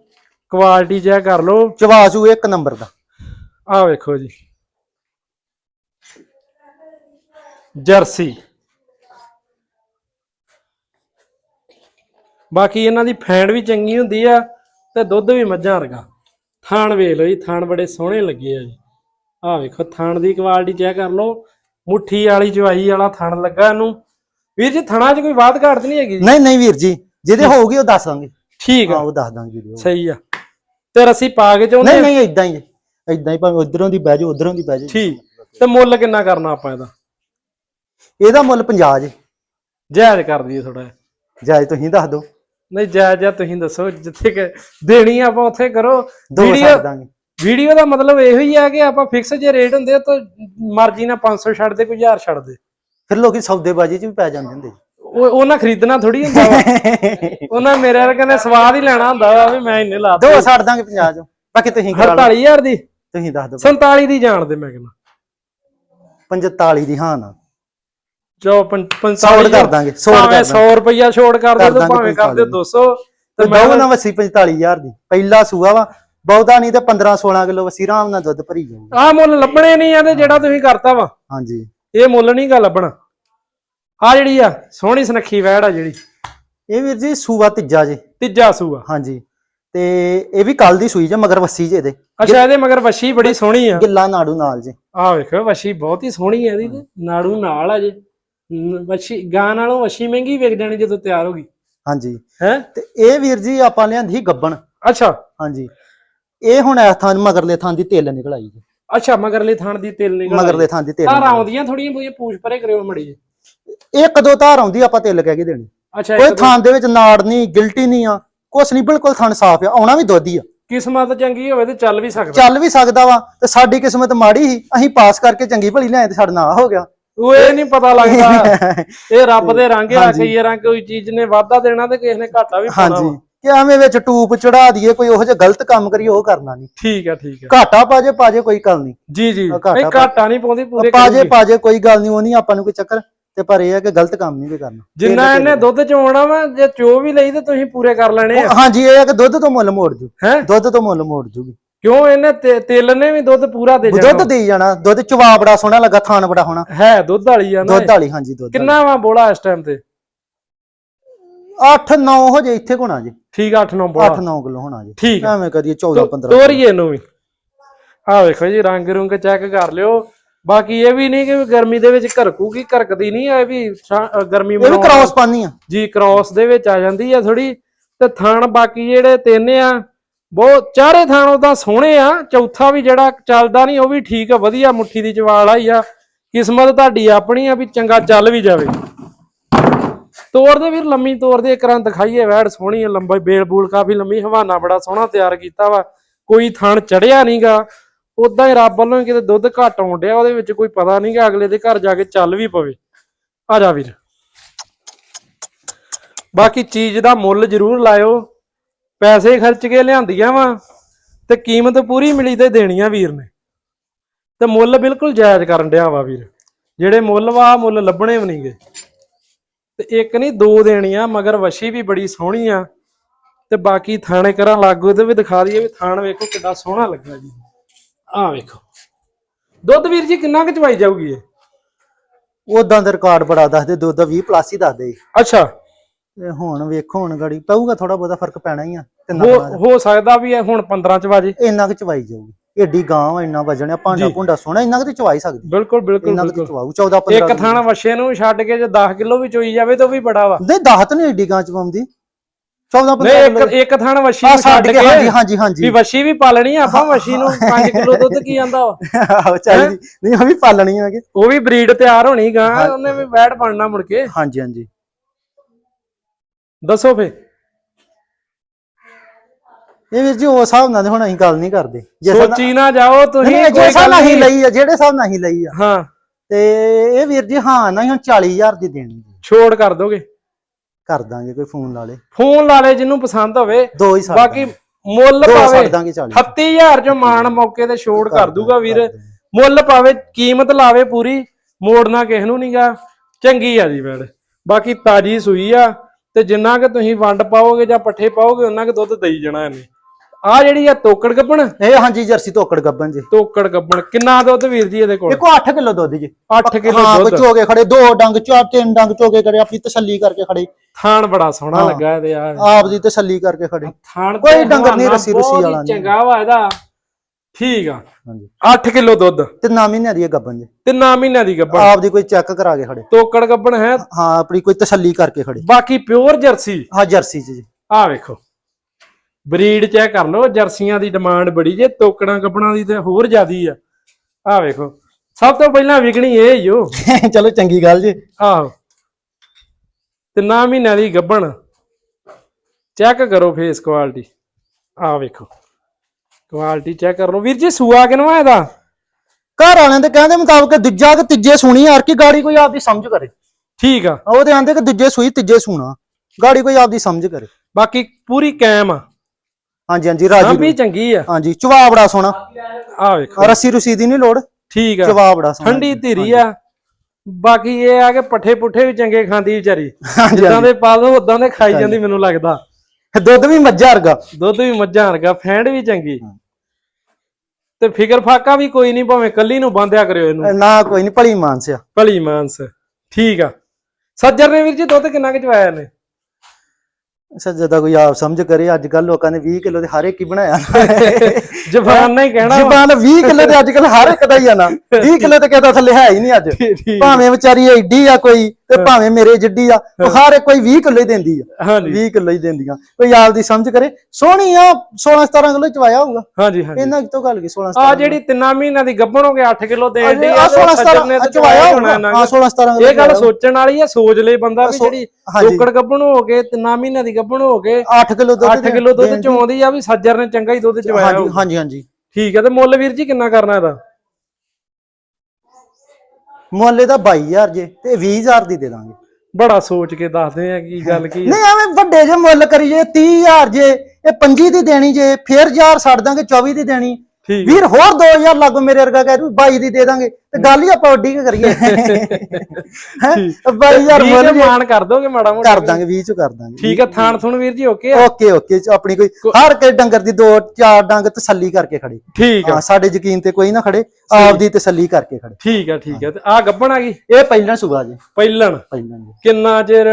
S2: ਕੁਆਲਿਟੀ ਚੈੱਕ ਕਰ ਲਓ।
S1: ਚਵਾਸੂ ਇੱਕ ਨੰਬਰ ਦਾ।
S2: ਆ ਵੇਖੋ ਜੀ। ਜਰਸੀ। ਬਾਕੀ ਇਹਨਾਂ ਦੀ ਫੈਂਡ ਵੀ ਚੰਗੀ ਹੁੰਦੀ ਆ ਤੇ ਦੁੱਧ ਵੀ ਮੱਝਾਂ ਵਰਗਾ। ਥਾਣ ਵੇਖ ਲਓ ਜੀ ਥਾਣ ਬੜੇ ਸੋਹਣੇ ਲੱਗੇ ਆ ਜੀ। ਆ ਵੇਖੋ ਥਾਣ ਦੀ ਕੁਆਲਿਟੀ ਚੈੱਕ ਕਰ ਲਓ। ਮੁੱਠੀ ਵਾਲੀ ਚਵਾਈ ਵਾਲਾ ਥਣ ਲੱਗਾ ਇਹਨੂੰ। ਵੀਰ ਜੀ ਥਣਾ 'ਚ ਕੋਈ ਬਾਤ ਘਾਟ ਨਹੀਂ ਹੈਗੀ ਜੀ?
S1: ਨਹੀਂ ਨਹੀਂ ਵੀਰ ਜੀ ਜਿਹਦੇ ਹੋਊਗੀ ਉਹ ਦੱਸ ਦਾਂਗੇ।
S2: ਠੀਕ
S1: ਹਾਂ
S2: ਆ
S1: ਉਹ ਦੱਸ ਦਾਂਗੇ ਵੀਡੀਓ
S2: ਸਹੀ ਆ। ਤੇ ਰੱਸੀ ਪਾ ਕੇ ਚਾਹੁੰਦੇ
S1: ਨਹੀਂ? ਨਹੀਂ ਇਦਾਂ ਹੀ ਇਦਾਂ ਹੀ ਭਾਵੇਂ ਉਧਰੋਂ ਦੀ ਬਹਿ ਜਾਓ ਉਧਰੋਂ ਦੀ ਬਹਿ ਜਾਓ।
S2: ਠੀਕ। ਤੇ ਮੁੱਲ ਕਿੰਨਾ ਕਰਨਾ ਆਪਾਂ ਇਹਦਾ?
S1: ਇਹਦਾ ਮੁੱਲ 50 ਜੀ।
S2: ਜਾਇਜ਼ ਕਰ ਦਈਏ ਥੋੜਾ
S1: ਜਾਇਜ਼ ਤੁਸੀਂ ਦੱਸ ਦਿਓ।
S2: ਨਹੀਂ ਜਾਇਜ਼ ਆ ਤੁਸੀਂ ਦੱਸੋ ਜਿੱਥੇ ਕਿ ਦੇਣੀ ਆ ਆਪਾਂ ਉੱਥੇ ਕਰੋ।
S1: ਦੋ
S2: ਵੀਡੀਓ
S1: ਛੱਡ ਦਾਂਗੇ।
S2: ਵੀਡੀਓ ਦਾ ਮਤਲਬ ਇਹੋ ਹੀ ਆ ਕਿ ਆਪਾਂ ਫਿਕਸ ਜੇ ਰੇਟ ਹੁੰਦੇ ਆ ਤਾਂ ਮਰਜ਼ੀ ਨਾਲ 500 ਛੱਡ ਦੇ ਕੋਈ 1000 ਛੱਡ ਦੇ।
S1: ਫਿਰ ਲੋਕੀ ਸੌਦੇਬਾਜ਼ੀ 'ਚ ਵੀ ਪੈ ਜਾਂਦੇ ਹੁੰਦੇ
S2: ਉਹ ਉਹਨਾਂ ਖਰੀਦਣਾ ਥੋੜੀ ਹੁੰਦਾ ਵਾ। ਉਹਨਾਂ ਮੇਰੇ ਵਰਗੇ ਨੇ ਸਵਾਦ ਹੀ ਲੈਣਾ ਹੁੰਦਾ ਵਾ ਵੀ ਮੈਂ ਇੰਨੇ ਲਾ
S1: ਦੋ ਛੱਡ ਦਾਂਗੇ 50 ਚੋਂ। ਬਾਕੀ ਤੁਸੀਂ ਕਰਾ ਲਓ
S2: 48000 ਦੀ?
S1: ਤੁਸੀਂ ਦੱਸ ਦਿਓ।
S2: 47 ਦੀ ਜਾਣਦੇ ਮੈਂ ਕਹਿੰਦਾ।
S1: 45 ਦੀ ਹਾਂ ਨਾ।
S2: ਜੋ 45
S1: ਛੋੜ ਕਰ ਦਾਂਗੇ, ਛੋੜ ਕਰ
S2: ਭਾਵੇਂ 100 ਰੁਪਇਆ ਛੋੜ ਕਰ ਦਿਓ ਤੇ ਭਾਵੇਂ ਕਰ ਦਿਓ 200
S1: ਤੇ ਦੋ ਨਾ ਵਸੀ 45000 ਦੀ। ਪਹਿਲਾ ਸੂਆ ਵਾ ਬਹੁਤਾ ਨਹੀਂ ਤੇ 15 16 ਕਿਲੋ ਵਸੀ ਆਰਾਮ ਨਾਲ ਦੁੱਧ ਭਰੀ ਜਾਊਗੀ
S2: ਆਹ ਮੁੱਲ ਲੱਭਣੇ ਨਹੀਂ ਆ ਤੇ ਜਿਹੜਾ ਤੁਸੀਂ ਕਰਤਾ ਵਾ।
S1: ਹਾਂਜੀ।
S2: ਇਹ ਮੁੱਲ ਨਹੀਂ ਗਾ ਲੱਭਣਾ। ਆ ਜਿਹੜੀ ਆ ਸੋਹਣੀ ਸੁਨੱਖੀ ਵੈੜ ਆ ਜਿਹੜੀ।
S1: ਇਹ ਵੀਰ ਜੀ ਸੂਆ ਤੀਜਾ ਜੀ।
S2: ਤੀਜਾ ਸੂਆ।
S1: ਹਾਂਜੀ। ਤੇ ਇਹ ਵੀ ਕੱਲ ਦੀ ਸੂਈ ਜੇ ਮਗਰ ਵਸੀ ਜੇ ਇਹਦੇ।
S2: ਅੱਛਾ ਇਹਦੇ ਮਗਰ ਵਸ਼ੀ ਬੜੀ ਸੋਹਣੀ ਆ।
S1: ਗਿੱਲਾ ਨਾੜੂ ਨਾਲ ਜੀ।
S2: ਆਹ ਵੇਖੋ ਵਸ਼ੀ ਬਹੁਤ ਹੀ ਸੋਹਣੀ ਆ ਇਹਦੀ ਤੇ। ਨਾੜੂ ਨਾਲ ਆ ਜੇ। ਵਸ਼ੀ ਗਾਂ ਨਾਲੋਂ ਵਸ਼ੀ ਮਹਿੰਗੀ ਵਿਕ ਜਾਣੀ ਜਦੋਂ ਤਿਆਰ ਹੋ ਗਈ।
S1: ਹਾਂਜੀ।
S2: ਹੈ?
S1: ਤੇ ਇਹ ਵੀਰ ਜੀ ਆਪਾਂ ਲਿਆਂਦੀ ਸੀ ਗੱਬਣ।
S2: ਅੱਛਾ।
S1: ਹਾਂਜੀ। ਇਹ ਹੁਣ ਇਸ ਥਾਂ ਮਗਰਲੇ ਥਾਂ ਦੀ ਤੇਲ ਨਿਕਲ ਆਈ ਜੀ।
S2: ਅੱਛਾ ਮਗਰਲੇ ਥਾਣ ਦੀ ਤਿਲ ਨਿਕਲ
S1: ਮਗਰਲੇ ਥਾਂ ਦੀ ਤੇਲ ਆਈ।
S2: ਆਉਂਦੀਆਂ ਥੋੜੀਆਂ ਬੋਈਆਂ ਪੂਛ ਪਰੇ ਕਰਿਓ ਮੜੀ ਜੀ
S1: ਇੱਕ ਦੋ ਧਾਰ ਆਉਂਦੀ ਆਪਾਂ ਤੇਲ ਕਹਿ ਕੇ ਦੇਣੀ।
S2: ਅੱਛਾ
S1: ਕੋਈ ਥਾਂ ਦੇ ਵਿੱਚ ਨਾੜ ਨਹੀਂ ਗਿਲਟੀ ਨਹੀਂ ਆ ਕੁਛ ਨਹੀਂ ਬਿਲਕੁਲ ਥਣ ਸਾਫ਼ ਆ ਆਉਣਾ ਵੀ ਦੁੱਧ ਹੀ ਆ।
S2: ਕਿਸਮਤ ਚੰਗੀ ਹੋਵੇ ਤੇ ਚੱਲ ਵੀ ਸਕਦਾ।
S1: ਚੱਲ ਵੀ ਸਕਦਾ ਵਾ ਤੇ ਸਾਡੀ ਕਿਸਮਤ ਮਾੜੀ ਸੀ ਅਸੀਂ ਪਾਸ ਕਰਕੇ ਚੰਗੀ ਭਲੀ ਲਿਆਏ ਤੇ ਸਾਡਾ ਨਾ ਹੋ ਗਿਆ।
S2: ਉਹ ਇਹ ਨਹੀਂ ਪਤਾ ਲੱਗਦਾ। ਇਹ ਰੱਬ ਦੇ ਰੰਗ ਆ। ਕਈ ਰਾਂ ਕੋਈ ਚੀਜ਼ ਨੇ ਵਾਧਾ ਦੇਣਾ ਤੇ ਕਿਸੇ ਨੇ ਘਾਟਾ ਵੀ ਪਾਉਣਾ
S1: ਹਾਂਜੀ। ਕਿ ਐਵੇਂ ਵਿੱਚ ਟੂਪ ਚੜਾ ਦਈਏ ਕੋਈ ਉਹੋ ਜਿਹਾ ਗਲਤ ਕੰਮ ਕਰੀਏ ਉਹ ਕਰਨਾ ਨਹੀਂ।
S2: ਠੀਕ ਆ ਠੀਕ ਆ।
S1: ਘਾਟਾ ਪਾਜੇ ਪਾਜੇ ਕੋਈ ਗੱਲ ਨਹੀਂ।
S2: ਜੀ ਜੀ। ਨਹੀਂ ਘਾਟਾ ਨਹੀਂ ਪਾਉਂਦੀ ਪੂਰੇ
S1: ਪਾਜੇ। ਪਾਜੇ ਕੋਈ ਗੱਲ ਨਹੀਂ ਉਹ ਨਹੀਂ ਆਪਾਂ ਨੂੰ ਕੋਈ ਚੱਕਰ। ਤੇ ਪਰ ਇਹ ਹੈ ਕਿ ਗਲਤ ਕੰਮ ਨਹੀਂ ਵੀ ਕਰਨਾ।
S2: ਜਿੰਨਾ ਇਹਨੇ ਦੁੱਧ ਚੋਣਾ ਵਾ ਜੇ ਚੋ ਵੀ ਲਈ ਤੇ ਤੁਸੀਂ ਪੂਰੇ ਕਰ ਲੈਣੇ ਆ।
S1: ਹਾਂਜੀ ਇਹ ਹੈ ਕਿ ਦੁੱਧ ਤੋਂ ਮੁੱਲ ਮੋੜ ਜੂ।
S2: ਹੈ?
S1: ਦੁੱਧ ਤੋਂ ਮੁੱਲ ਮੋੜ ਜੂਗੀ।
S2: ਕਿਉਂ ਇਹਨੇ ਤੇ- ਤਿਲ ਨੇ ਵੀ ਦੁੱਧ ਪੂਰਾ ਦੇ ਜਾਣਾ।
S1: ਦੁੱਧ ਦੇਈ ਜਾਣਾ। ਦੁੱਧ ਚਵਾ ਬੜਾ ਸੋਹਣਾ ਲੱਗਾ ਥਾਨ ਬੜਾ ਹੋਣਾ।
S2: ਹੈ ਦੁੱਧ ਵਾਲੀ ਆ ਨਾ
S1: ਦੁੱਧ ਵਾਲੀ ਹਾਂਜੀ ਦੁੱਧ
S2: ਕਿੰਨਾ ਵਾ ਬੋਲਾ ਇਸ ਟਾਈਮ ਤੇ?
S1: 8 9 ਹੋ ਜੇ ਇੱਥੇ ਕੋਣਾ ਜੀ।
S2: ਠੀਕ 8 9 ਬੋਲਾ।
S1: 8 9 ਕਿਲੋ ਹੋਣਾ ਜੀ।
S2: ਠੀਕ ਆ।
S1: ਐਵੇਂ ਕਰੀਏ 14 15
S2: ਤੋਰੀਏ ਇਹਨੂੰ ਵੀ। ਆ ਵੇਖੋ ਜੀ ਰੰਗ ਰੁੰਗ ਚੈੱਕ ਕਰ ਲਿਓ। ਬਾਕੀ ਇਹ ਵੀ ਨਹੀਂ ਕਿ ਗਰਮੀ ਦੇ ਵਿੱਚ ਘਰਕੂਗੀ ਘਰਕਦੀ ਨਹੀਂ ਇਹ ਵੀ ਸ਼ਾ- ਅ, ਗਰਮੀ
S1: ਇਹ ਵੀ
S2: ਮਨਾਉਣ-
S1: ਕ੍ਰਾਸ ਪਾਣੀ ਆ।
S2: ਜੀ ਕ੍ਰਾਸ ਦੇ ਵਿੱਚ ਆ ਜਾਂਦੀ ਆ ਥੋੜੀ ਤੇ ਥਣ ਬਾਕੀ ਜਿਹੜੇ ਤਿੰਨ ਆ ਬਹੁਤ ਚਾਰੇ ਥਣ ਉਹਦਾ ਸੋਹਣੇ ਆ, ਚੌਥਾ ਵੀ ਜਿਹੜਾ ਚੱਲਦਾ ਨਹੀਂ, ਉਹ ਵੀ ਠੀਕ ਆ, ਵਧੀਆ ਮੁੱਠੀ ਦੀ ਜਵਾਲ ਆਈ ਆ। ਕਿਸਮਤ ਤੁਹਾਡੀ ਆਪਣੀ ਆ ਵੀ ਚੰਗਾ ਚੱਲ ਵੀ ਜਾਵੇ। ਤੋਰ ਦੇ ਵੀਰ, ਲੰਮੀ ਤੋਰ ਦੇ, ਇੱਕ ਦਿਖਾਈਏ, ਵੈੜ ਸੋਹਣੀ ਆ, ਲੰਬਾ ਬੇਲ ਬੂਲ ਕਾਫੀ ਲੰਮੀ, ਹਵਾਨਾ ਬੜਾ ਸੋਹਣਾ ਤਿਆਰ ਕੀਤਾ ਵਾ। ਕੋਈ ਥਣ ਚੜਿਆ ਨਹੀਂਗਾ ਉਦਾਂ ਹੀ ਰੱਬ ਵੱਲੋਂ ਹੀ ਕਿਤੇ ਦੁੱਧ ਘੱਟ ਆਉਣ ਡਿਆ, ਉਹਦੇ ਵਿੱਚ ਕੋਈ ਪਤਾ ਨਹੀਂਗਾ, ਅਗਲੇ ਦੇ ਘਰ ਜਾ ਕੇ ਚੱਲ ਵੀ ਪਵੇ। ਆ ਜਾ ਵੀਰ। ਬਾਕੀ ਚੀਜ਼ ਦਾ ਮੁੱਲ ਜ਼ਰੂਰ ਲਾਇਓ। ਪੈਸੇ ਖਰਚ ਕੇ ਲਿਆਂਦੀਆਂ ਵਾ ਤੇ ਕੀਮਤ ਪੂਰੀ ਮਿਲੀ ਤੇ ਦੇਣੀਆਂ ਵੀਰ ਨੇ। ਤੇ ਮੁੱਲ ਬਿਲਕੁਲ ਜਾਇਜ਼ ਕਰਨ ਡਿਆ ਵਾ ਵੀਰ। ਜਿਹੜੇ ਮੁੱਲ ਵਾ ਮੁੱਲ ਲੱਭਣੇ ਵੀ ਨਹੀਂਗੇ। ਤੇ ਇੱਕ ਨਹੀਂ ਦੋ ਦੇਣੀਆਂ ਮਗਰ ਵਸ਼ੀ ਵੀ ਬੜੀ ਸੋਹਣੀ ਆ। ਤੇ ਬਾਕੀ ਥਾਣੇ ਕਰਾਂ ਲਾਗੂ ਤੇ ਵੀ ਦਿਖਾ ਦਈਏ ਵੀ ਥਾਣ ਵੇਖੋ ਕਿੱਡਾ ਸੋਹਣਾ ਲੱਗਾ ਜੀ। ਆਹ ਵੇਖੋ। ਦੁੱਧ ਵੀਰ ਜੀ ਕਿੰਨਾ ਕੁ ਚਵਾਈ ਜਾਊਗੀ ਇਹ?
S1: ਉਦਾਂ ਦਾ ਰਿਕਾਰਡ ਬੜਾ ਦੱਸਦੇ ਦੁੱਧ ਦਾ 20 ਪਲੱਸ ਹੀ ਦੱਸਦੇ।
S2: ਅੱਛਾ।
S1: ਤੇ ਹੁਣ ਵੇਖੋ ਹੁਣ ਗਾੜੀ ਪਊਗਾ ਥੋੜਾ ਬਹੁਤਾ ਫ਼ਰਕ ਪੈਣਾ ਹੀ ਆ
S2: ਹੋ। ਹੋ ਸਕਦਾ ਵੀ ਇਹ ਹੁਣ 15 ਚ ਵਾਜੇ
S1: ਇੰਨਾ ਕੁ ਚਵਾਈ ਜਾਊਗੀ। ਏਡੀ ਗਾਂ ਵਾ ਇੰਨਾ ਵਜਣ ਆ ਭਾਂਡਾ
S2: ਜੀ।
S1: ਭੁੰਡਾ ਸੋਹਣਾ ਇੰਨਾ ਕੁ ਤੇ ਚਵਾਈ ਸਕਦੀ।
S2: ਬਿਲਕੁਲ ਬਿਲਕੁਲ
S1: ਇੰਨਾ ਕੁ ਤੇ
S2: ਬਿਲਕੁਲ।
S1: ਚਵਾਊ 14 15
S2: ਇੱਕ ਥਾਣਾ ਵਛੇ ਨੂੰ ਛੱਡ ਕੇ ਜੇ 10 ਕਿਲੋ ਵੀ ਚੋਈ ਜਾਵੇ ਤਾਂ ਉਹ ਵੀ ਬੜਾ ਵਾ।
S1: ਨਹੀਂ ਦਾਹਤ ਨਹੀਂ ਏਡੀ ਗਾਂ ਚਵਾਉਂਦੀ। 14
S2: ਨਹੀਂ
S1: 15
S2: ਇੱਕ ਇੱਕ ਥਾਣ ਵਛੀ
S1: ਆ
S2: ਨੂੰ
S1: ਛੱਡ ਕੇ ਹਾਂਜੀ ਹਾਂਜੀ
S2: ਵੀ
S1: ਹਾਂਜੀ
S2: ਵਛੀ ਵੀ ਪਾਲਣੀ ਆ ਆਪਾਂ ਵਛੀ ਨੂੰ 5 ਕਿਲੋ ਦੁੱਧ ਕੀ ਆਂਦਾ ਵਾ।
S1: ਆਹੋ ਚਾਹੀਦੀ ਨਹੀਂ ਉਹ ਵੀ ਪਾਲਣੀ ਹੈਗੇ।
S2: ਉਹ ਵੀ ਬਰੀਡ ਤਿਆਰ ਹੋਣੀ ਗਾ ਉਹਨੇ ਵੀ ਵੈੜ ਬਣਨਾ ਮੁੜ ਕੇ।
S1: ਹਾਂਜੀ ਹਾਂਜੀ।
S2: ਦੱਸੋ ਫੇ।
S1: ਇਹ ਵੀਰ ਜੀ ਹਿਸਾਬ ਨਾਲ ਹੁਣ ਅਸੀਂ ਗੱਲ ਨਹੀਂ ਕਰਦੇ। ਜੇ ਹਿਸਾਬ ਨਾਲ-
S2: ਸੋਚੀ ਨਾ ਜਾਓ ਤੁਸੀਂ
S1: ਨਹੀਂ, ਜੇ
S2: ਕੋਈ
S1: ਹਿਸਾਬ ਨਾਲ ਹੀ ਲਈ ਆ ਜਿਹੜੇ ਹਿਸਾਬ ਨਾਲ ਹੀ ਲਈ ਆ।
S2: ਹਾਂ।
S1: ਤੇ ਇਹ ਵੀਰ ਜੀ ਹਾਂ ਨਾ ਹੁਣ 40000 ਦੀ ਦੇਣੀ ਜੀ
S2: ਛੋੜ ਕਰ ਦੋਗੇ?
S1: ਕਰ ਦਾਂਗੇ ਕੋਈ ਫੋਨ ਲਾ ਲੇ।
S2: ਫੋਨ ਲਾ ਲੈ ਜਿਹਨੂੰ ਪਸੰਦ ਹੋਵੇ।
S1: ਦੋ ਹੀ ਛੱਡ
S2: ਬਾਕੀ। ਮੁੱਲ ਪਾਵੇ
S1: ਛੱਡ ਦਾਂਗੇ 40
S2: 38000 ਚ ਮਾਣ ਮੌਕੇ ਤੇ ਛੋੜ ਕਰ ਦੂਗਾ ਵੀਰ। ਮੁੱਲ ਪਾਵੇ ਕੀਮਤ ਲਾਵੇ ਪੂਰੀ ਮੋੜਨਾ ਕਿਸ ਨੂੰ ਨਹੀਂਗਾ ਚੰਗੀ ਆ ਜੀ ਵੈੜ ਬਾਕੀ ਤਾਜੀ ਸੂਈ ਆ। ਤੇ ਜਿੰਨਾ ਕਿ ਤੁਸੀਂ ਵੰਡ ਪਾਓਗੇ ਜਾਂ ਪੱਠੇ ਪਾਓਗੇ ਉਹਨਾਂ ਕਿ ਦੁੱਧ ਦੇਈ ਜਾਣਾ ਇਹਨੇ। ਆ ਜਿਹੜੀ ਆ ਤੋਕੜ ਗੱਬਣ?
S1: ਇਹ ਹਾਂਜੀ ਜਰਸੀ ਤੋਕੜ ਗੱਬਨ ਜੀ।
S2: ਤੋਕੜ ਗੱਬਣ ਕਿੰਨਾ ਦੁੱਧ ਵੀਰ ਜੀ ਇਹਦੇ ਕੋਲ?
S1: ਕੋ 8 ਕਿਲੋ ਦੁੱਧ ਜੀ।
S2: 8 ਕਿਲੋ
S1: ਹਾਂ
S2: ਦੁੱਧ।
S1: ਚੋਗੇ ਖੜੇ ਦੋ ਡੰਗ ਚਾਰ ਤਿੰਨ ਡੰਗ ਚੋਗੇ ਖੜੇ ਆਪਣੀ ਤਸੱਲੀ ਕਰਕੇ ਖੜੇ।
S2: ਥਾਣ ਬੜਾ ਸੋਹਣਾ
S1: ਹਾਂ।
S2: ਲੱਗਾ ਇਹਦੇ ਆ।
S1: ਆਪ ਦੀ ਤਸੱਲੀ ਕਰਕੇ ਖੜੇ।
S2: ਥਾਣ
S1: ਕੋਈ ਡੰਗਰ ਨਹੀਂ ਰੱਸੀ ਰੁੱਸੀ
S2: ਹੀ
S1: ਵਾਲਾ ਨਹੀਂ।
S2: ਚੰਗਾ ਵਾ ਇਹਦਾ। ਠੀਕ ਆ।
S1: ਹਾਂਜੀ।
S2: 8 ਕਿਲੋ ਦੁੱਧ।
S1: ਤਿੰਨਾਂ ਮਹੀਨਿਆਂ ਦੀ ਇਹ ਗੱਬਨ ਜੀ।
S2: ਤਿੰਨਾਂ ਮਹੀਨਿਆਂ ਦੀ ਗੱਬਣ।
S1: ਆਪ ਦੀ ਕੋਈ ਚੈੱਕ ਕਰਾ ਕੇ ਖੜੇ।
S2: ਤੋਕੜ ਗੱਬਣ ਹੈ?
S1: ਹਾਂ ਆਪਣੀ ਕੋਈ ਤਸੱਲੀ ਕਰਕੇ ਖੜੇ।
S2: ਬਾਕੀ ਪਿਓਰ ਜਰਸੀ।
S1: ਹਾਂ ਜਰਸੀ ਜੀ
S2: ਆ ਵੇਖੋ। ਬਰੀਡ ਚੈੱਕ ਕਰ ਲਓ ਜਰਸੀਆਂ ਦੀ ਡਿਮਾਂਡ ਬੜੀ ਜੇ ਤੋਕੜਾਂ ਗੱਬਣਾ ਦੀ ਤੇ ਹੋਰ ਜ਼ਿਆਦੀ ਆ। ਆ ਵੇਖੋ। ਸਭ ਤੋਂ ਪਹਿਲਾਂ ਵਿਕਣੀ ਇਹ ਹੀ ਓ।
S1: ਚਲੋ ਚੰਗੀ ਗੱਲ ਜੀ।
S2: ਆਹੋ। ਤਿੰਨਾਂ ਮਹੀਨਿਆਂ ਦੀ ਗੱਬਣ। ਚੈੱਕ ਕਰੋ ਫੇਸ ਕੁਆਲਿਟੀ। ਆ ਵੇਖੋ। ਕੁਆਲਿਟੀ ਚੈੱਕ ਕਰ ਲਓ। ਵੀਰ ਜੀ ਸੂਆ ਕਿਨਵਾ ਇਹਦਾ?
S1: ਘਰ ਵਾਲਿਆਂ ਦੇ ਕਹਿੰਦੇ ਮੁਤਾਬਕ ਦੂਜਾ ਕਿ ਤੀਜੇ ਸੁਣੀ ਯਾਰ ਕੀ ਗਾੜੀ ਕੋਈ ਆਪਦੀ ਸਮਝ ਕਰੇ।
S2: ਠੀਕ ਆ।
S1: ਉਹ ਤੇ ਆਂਦੇ ਕਿ ਦੂਜੇ ਸੂਈ ਤੀਜੇ ਸੁਣਾ। ਗਾੜੀ ਕੋਈ ਆਪਦੀ ਸਮਝ ਕਰੇ।
S2: ਬਾਕੀ ਪੂਰੀ ਕਾਇਮ ਆ।
S1: ਹਾਂਜੀ ਹਾਂਜੀ ਰਾਜੀ ਨੂੰ।
S2: ਚੰਗੀ ਆ।
S1: ਹਾਂਜੀ ਚਵਾ ਬੜਾ ਸੋਹਣਾ।
S2: ਆ ਵੇਖੋ।
S1: ਰੱਸੀ ਰੁਸੀ ਦੀ ਨਹੀਂ ਲੋੜ।
S2: ਠੀਕ ਆ।
S1: ਚਵਾ ਬੜਾ ਸੋਹਣਾ।
S2: ਠੰਡੀ ਧੀਰੀ ਆ। ਬਾਕੀ ਇਹ ਆ ਕਿ ਪੱਠੇ ਪੁੱਠੇ ਵੀ ਚੰਗੇ ਖਾਂਦੀ ਵਿਚਾਰੀ। ਜਿੱਦਾਂ ਦੇ ਪਾ ਲਓ ਉਦਾਂ ਦੇ ਖਾਈ ਜਾਂਦੀ ਮੈਨੂੰ ਲੱਗਦਾ।
S1: ਦੁੱਧ ਵੀ ਮੱਝਾ ਵਰਗਾ।
S2: ਦੁੱਧ ਵੀ ਮੱਝਾਂ ਵਰਗਾ ਫੈਂਡ ਵੀ ਚੰਗੀ। ਤੇ ਫਿਕਰ ਫਾਕਾ ਵੀ ਕੋਈ ਨਹੀਂ ਭਾਵੇਂ ਕੱਲੀ ਨੂੰ ਬੰਦਿਆ ਕਰਿਓ ਇਹਨੂੰ।
S1: ਨਾ ਕੋਈ ਨਹੀਂ ਭਲੀ ਮਾਨਸਿਆ
S2: ਭਲੀ ਮਾਨਸ ਠੀਕ ਆ। ਸੱਜਰ ਨੇ ਵੀਰ ਜੀ ਦੁੱਧ ਕਿੰਨਾ ਕੁ ਚਵਾਇਆ ਨੇ
S1: ਸੱਜਾ ਦਾ ਕੋਈ ਆਪ ਸਮਝ ਕਰੇ ਅੱਜ ਕੱਲ ਲੋਕਾਂ ਨੇ 20 ਕਿਲੋ ਦੇ ਹਰ ਇੱਕ ਹੀ ਬਣਾਇਆ
S2: ਜ਼ਬਾਨ ਨਾਲ ਹੀ ਕਹਿਣਾ।
S1: ਜ਼ਬਾਨ 20 ਕਿਲੋ ਦੇ ਅੱਜ ਕੱਲ ਹਰ ਇੱਕ ਦਾ ਹੀ ਆ ਨਾ। 20 ਕਿਲੋ ਤੇ ਕਿਹਦਾ ਥੱਲੇ ਹੈ ਹੀ ਨਹੀਂ ਅੱਜ। ਭਾਵੇਂ ਵਿਚਾਰੀ ਐਡੀ ਆ ਕੋਈ ਤੇ ਭਾਵੇਂ ਮੇਰੇ ਜਿੱਡੀ ਆ ਹਰ ਕੋਈ 20 ਕਿਲੋ ਹੀ ਦਿੰਦੀ ਆ।
S2: ਹਾਂਜੀ।
S1: 20 ਕਿਲੋ ਹੀ ਦਿੰਦੀਆਂ। ਕੋਈ ਆਪ ਦੀ ਸਮਝ ਕਰੇ। ਸੋਹਣੀ ਆ 16 17 ਕਿਲੋ ਚਵਾਇਆ ਹੋਊਗਾ।
S2: ਹਾਂਜੀ ਹਾਂਜੀ।
S1: ਇਹਨਾਂ ਤੋਂ ਗੱਲ ਕੀ 16
S2: ਆ ਜਿਹੜੀ ਤਿੰਨਾਂ ਮਹੀਨਿਆਂ ਦੀ ਗੱਭਣ ਹੋ ਕੇ 8 ਕਿਲੋ ਦੇਣ ਦੀ
S1: ਆ 16 17 ਚਵਾਇਆ ਹੋਊਗਾ। ਆ 16 17
S2: ਇਹ ਗੱਲ ਸੋਚਣ ਵਾਲੀ ਆ ਸੋਚ ਲੈ ਬੰਦਾ ਵੀ ਜਿਹੜੀ। ਟੋਕੜ ਗੱਭਣ ਹੋ ਕੇ ਤਿੰਨਾਂ ਮਹੀਨਿਆਂ ਦੀ ਗੱਭਣ ਹੋ ਕੇ
S1: 8 ਕਿਲੋ ਦੁੱਧ
S2: 8 ਕਿਲੋ ਦੁੱਧ ਚੋਂਦੀ ਆ ਵੀ ਸੱਜਰ ਨੇ ਚੰਗਾ ਹੀ ਦੁੱਧ ਚਵਾਇਆ
S1: ਹਾਂਜੀ। ਹਾਂਜੀ ਹਾਂਜੀ।
S2: ਠੀਕ ਆ ਤੇ ਮੁੱਲ ਵੀਰ ਜੀ ਕਿੰਨਾ ਕਰਨਾ ਇਹਦਾ?
S1: ਮੁੱਲ ਇਹਦਾ 22000 ਜੇ ਤੇ 20000 ਦੀ ਦੇ ਦਾਂਗੇ
S2: ਬੜਾ ਸੋਚ ਕੇ ਦੱਸਦੇ ਆ ਕੀ ਗੱਲ ਕੀ।
S1: ਨਹੀਂ ਐਵੇਂ ਵੱਡੇ ਜੇ ਮੁੱਲ ਕਰੀਏ 30000 ਜੇ ਇਹ 25 ਦੀ ਦੇਣੀ ਜੇ ਫਿਰ 1000 ਛੱਡ ਦਾਂਗੇ 24 ਦੀ ਦੇਣੀ
S2: ਠੀਕ
S1: ਵੀਰ ਹੋਰ 2000 ਲੱਗੋ ਮੇਰੇ ਵਰਗਾ ਕਹਿ ਦੂ 22 ਦੀ ਦੇ ਦਾਂਗੇ। ਤੇ ਗੱਲ ਹੀ ਆਪਾਂ ਉੱਡੀ ਕੇ ਕਰੀਏ। ਹੈ? 22000
S2: ਵੀਹ
S1: ਮੁੱਲ
S2: ਤੇ
S1: ਜੇ
S2: ਮਾਨ ਕਰ ਦੋਗੇ ਮਾੜਾ ਮੋਟਾ।
S1: ਕਰ ਦਾਂਗੇ 20 ਚ ਕਰ ਦਾਂਗੇ।
S2: ਠੀਕ ਆ ਥਾਣ ਥੁਣ ਵੀਰ ਜੀ ਓਕੇ
S1: ਓਕੇ ਓਕੇ ਆਪਣੀ ਕੋਈ ਹਰ ਕੇ ਡੰਗਰ ਦੀ ਦੋ ਚਾਰ ਡੰਗ ਤਸੱਲੀ ਕਰਕੇ ਖੜੇ।
S2: ਠੀਕ ਆ।
S1: ਹਾਂ ਸਾਡੇ ਯਕੀਨ ਤੇ ਕੋਈ ਨਾ ਖੜੇ ਆਪ ਦੀ ਤਸੱਲੀ ਕਰਕੇ ਖੜੇ।
S2: ਠੀਕ ਆ ਠੀਕ ਆ। ਤੇ ਆ ਗੱਭਣ ਆ ਗਈ?
S1: ਇਹ ਪਹਿਲਾਂ ਸੁਗਾ ਜੀ।
S2: ਪਹਿਲਣ।
S1: ਪਹਿਲਾਂ ਜੀ।
S2: ਕਿੰਨਾ ਚਿਰ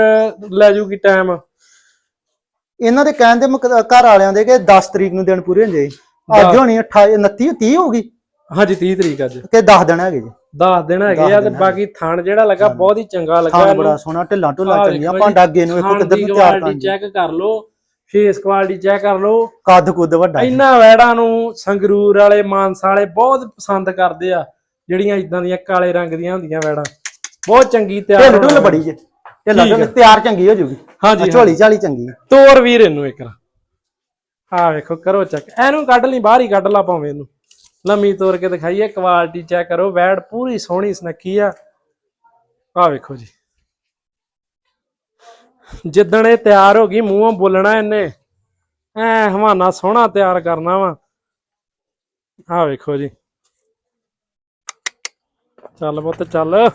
S2: ਲੈ ਜੂਗੀ ਟਾਈਮ
S1: ਇਹਨਾਂ ਦੇ ਕਹਿਣ ਦੇ ਘਰ ਵਾਲਿਆਂ ਦੇ ਕਿ 10 ਤਰੀਕ ਨੂੰ ਦਿਨ ਪੂਰੇ ਹੁੰਦੇ ਅੱਜ ਹੋਣੀ 28 29 30 ਹੋਊਗੀ
S2: ਹਾਂਜੀ 30 ਤਰੀਕ ਅੱਜ
S1: ਕਿ 10 ਦਿਨ ਹੈਗੇ ਜੀ?
S2: 10 ਦਿਨ ਹੈਗੇ ਆ ਤੇ ਬਾਕੀ ਥਣ ਜਿਹੜਾ ਲੱਗਾ ਬਹੁਤ ਹੀ ਚੰਗਾ ਲੱਗਾ
S1: ਖਾਣ ਬੜਾ ਸੋਹਣਾ ਢਿੱਲਾ ਢੁੱਲਾ ਚੰਗੀਆਂ ਭਾਂਡਾ ਅੱਗੇ ਨੂੰ
S2: ਥਣ
S1: ਕਿੱਧਰ ਨੂੰ ਤਿਆਰ ਕਰ
S2: ਚੈੱਕ ਕਰ ਲਓ ਫੇਸ ਕੁਆਲਿਟੀ ਚੈੱਕ ਕਰ ਲਓ।
S1: ਕੱਦ ਕੁੱਦ ਵੱਡਾ।
S2: ਇੰਨਾ ਵੈੜਾਂ ਨੂੰ ਸੰਗਰੂਰ ਵਾਲੇ ਮਾਨਸਾ ਵਾਲੇ ਬਹੁਤ ਪਸੰਦ ਕਰਦੇ ਆ ਜਿਹੜੀਆਂ ਇਦਾਂ ਦੀਆਂ ਕਾਲੇ ਰੰਗ ਦੀਆਂ ਹੁੰਦੀਆਂ ਵੈੜਾਂ। ਬਹੁਤ ਚੰਗੀ ਤਿਆਰ
S1: ਢਿੱਲ ਬੜੀ ਜੇ। ਢਿੱਲਾ ਢੁੱਲ ਤਿਆਰ ਚੰਗੀ ਹੋ ਜੂਗੀ।
S2: ਹਾਂਜੀ,
S1: ਝੋਲੀ ਝਾਲੀ ਚੰਗੀ
S2: ਤੋਰ ਵੀਰ ਇਹਨੂੰ ਇੱਕ ਆ ਵੇਖੋ, ਕਰੋ ਚੈੱਕ ਇਹਨੂੰ ਕੱਢ ਲਈ, ਬਾਹਰ ਹੀ ਕੱਢ ਲਾ ਭਾਵੇਂ ਇਹਨੂੰ। ਲੰਮੀ ਤੋਰ ਕੇ ਦਿਖਾਈਏ ਕੁਆਲਿਟੀ ਚੈੱਕ ਕਰੋ ਵੈੜ ਪੂਰੀ ਸੋਹਣੀ ਸੁਨੱਖੀ ਆ। ਆ ਵੇਖੋ ਜੀ। ਜਿੱਦਣ ਇਹ ਤਿਆਰ ਹੋ ਗਈ, ਮੂੰਹੋਂ ਬੋਲਣਾ ਇਹਨੇ। ਐ ਹਵਾਨਾ ਸੋਹਣਾ ਤਿਆਰ ਕਰਨਾ ਵਾ। ਆ ਵੇਖੋ ਜੀ। ਚੱਲ ਪੁੱਤ, ਚੱਲ।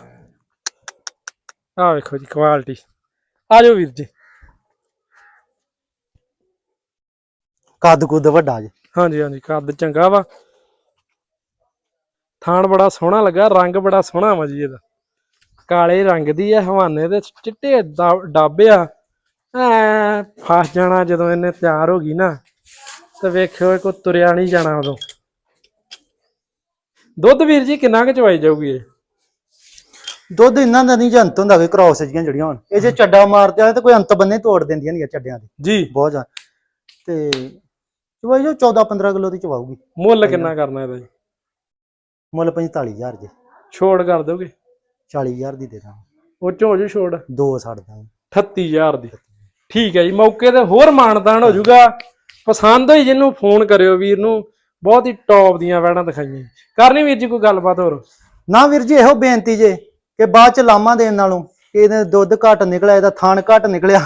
S2: ਆ ਵੇਖੋ ਜੀ ਕੁਆਲਿਟੀ ਆ ਜਾਓ ਵੀਰ ਜੀ।
S1: ਕੱਦ ਕੁੱਦ ਵੱਡਾ ਜੇ।
S2: ਹਾਂਜੀ ਹਾਂਜੀ ਕੱਦ ਚੰਗਾ ਵਾ। ਥਾਣ ਬੜਾ ਸੋਹਣਾ ਲੱਗਾ ਰੰਗ ਬੜਾ ਸੋਹਣਾ ਵਾ ਜੀ ਇਹਦਾ। ਕਾਲੇ ਰੰਗ ਦੀ ਆ ਹਵਾਨੇ ਦੇ ਚਿੱਟੇ ਦਾ- ਡਾਬੇ ਆ। ਐ ਫਸ ਜਾਣਾ ਜਦੋਂ ਇਹਨੇ ਤਿਆਰ ਹੋ ਗਈ ਨਾ ਤੇ ਵੇਖਿਓ ਕੋ ਤੁਰਿਆ ਨਹੀਂ ਜਾਣਾ ਉਦੋਂ। ਦੁੱਧ ਵੀਰ ਜੀ ਕਿੰਨਾ ਕੁ ਚਵਾਈ ਜਾਊਗੀ ਇਹ?
S1: ਦੁੱਧ ਇਹਨਾਂ ਦਾ ਨਹੀਂ ਜੰਤ ਹੁੰਦਾ ਕੋਈ ਕ੍ਰਾਸ ਜੀਆਂ ਜਿਹੜੀਆਂ ਹੁਣ। ਇਹ ਜੇ ਚੱਡਾ ਮਾਰਦੇ ਆ ਤੇ ਕੋਈ ਅੰਤ ਬੰਨੇ ਤੋੜ ਦਿੰਦੀਆਂ ਨਹੀਂ ਚੱਡਿਆਂ ਦੇ।
S2: ਜੀ।
S1: ਬਹੁਤ ਜ਼ਿਆਦਾ। ਤੇ ਚਵਾਈ ਜੋ 14 15 ਕਿਲੋ ਦੀ ਚਵਾਊਗੀ।
S2: ਮੁੱਲ ਕਿੰਨਾ ਕਰਨਾ ਇਹਦਾ ਜੀ?
S1: ਮੁੱਲ 45000 ਜੇ।
S2: ਛੋੜ ਕਰ ਦੋਗੇ
S1: 40000 ਦੀ ਦੇ ਦਾਂਗੇ।
S2: ਉਹ ਜੂ ਛੋੜ।
S1: ਦੋ ਛੱਡ ਦਾਂਗੇ।
S2: 38000 ਦੀ। ਠੀਕ ਹੈ ਜੀ ਮੌਕੇ ਤੇ ਹੋਰ ਮਾਨਦਾਨ ਹੋ ਜਾਊਗਾ। ਪਸੰਦ ਹੋਈ ਜਿਹਨੂੰ ਫੋਨ ਕਰਿਓ ਵੀਰ ਨੂੰ। ਬਹੁਤ ਹੀ ਟੌਪ ਦੀਆਂ ਵੈੜਾਂ ਦਿਖਾਈਆਂ ਕਰਨੀ ਵੀਰ ਜੀ ਕੋਈ ਗੱਲਬਾਤ ਹੋਰ?
S1: ਨਾ ਵੀਰ ਜੀ ਇਹੋ ਬੇਨਤੀ ਜੇ ਕਿ ਬਾਅਦ ਚ ਲਾਮਾ ਦੇਣ ਨਾਲੋਂ ਕਿ ਇਹਦੇ ਦੁੱਧ ਘੱਟ ਨਿਕਲਿਆ ਇਹਦਾ ਥਾਣ ਘੱਟ ਨਿਕਲਿਆ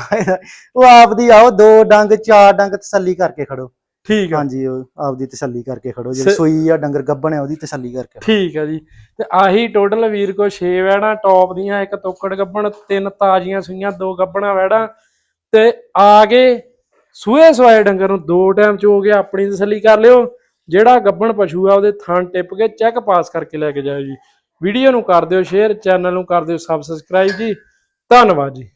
S1: ਉਹ ਆਪਦੀ ਆਓ ਦੋ ਡੰਗ ਚਾਰ ਡੰਗ ਤਸੱਲੀ ਕਰਕੇ ਖੜੋ।
S2: ਠੀਕ ਆ।
S1: ਹਾਂਜੀ ਉਹ ਆਪਦੀ ਤਸੱਲੀ ਕਰਕੇ ਖੜੋ।
S2: ਸ-
S1: ਸੂਈ ਆ ਡੰਗਰ ਗੱਬਣ ਹੈ ਉਹਦੀ ਤਸੱਲੀ ਕਰਕੇ।
S2: ਠੀਕ ਹੈ ਜੀ। ਤੇ ਆਹੀ ਟੋਟਲ ਵੀਰ ਕੋ 6 ਵੈੜਾਂ ਟੌਪ ਦੀਆਂ ਇੱਕ ਤੋਕੜ ਗੱਬਣ ਤਿੰਨ ਤਾਜ਼ੀਆਂ ਸੂਈਆਂ ਦੋ ਗੱਬਣਾ ਵੈੜਾਂ ਤੇ ਆ ਗਏ ਸੂਏ ਸਵਾਏ ਡੰਗਰ ਨੂੰ। ਦੋ ਟਾਈਮ ਚੋ ਕੇ ਆਪਣੀ ਤਸੱਲੀ ਕਰ ਲਿਓ। ਜਿਹੜਾ ਗੱਬਣ ਪਸ਼ੂ ਆ ਉਹਦੇ ਥਣ ਟਿਪ ਕੇ ਚੈੱਕ ਪਾਸ ਕਰਕੇ ਲੈ ਕੇ ਜਾਓ ਜੀ। ਵੀਡੀਓ ਨੂੰ ਕਰ ਦਿਓ ਸ਼ੇਅਰ ਚੈਨਲ ਨੂੰ ਕਰ ਦਿਓ ਸਬਸਕ੍ਰਾਈਬ ਜੀ। ਧੰਨਵਾਦ ਜੀ।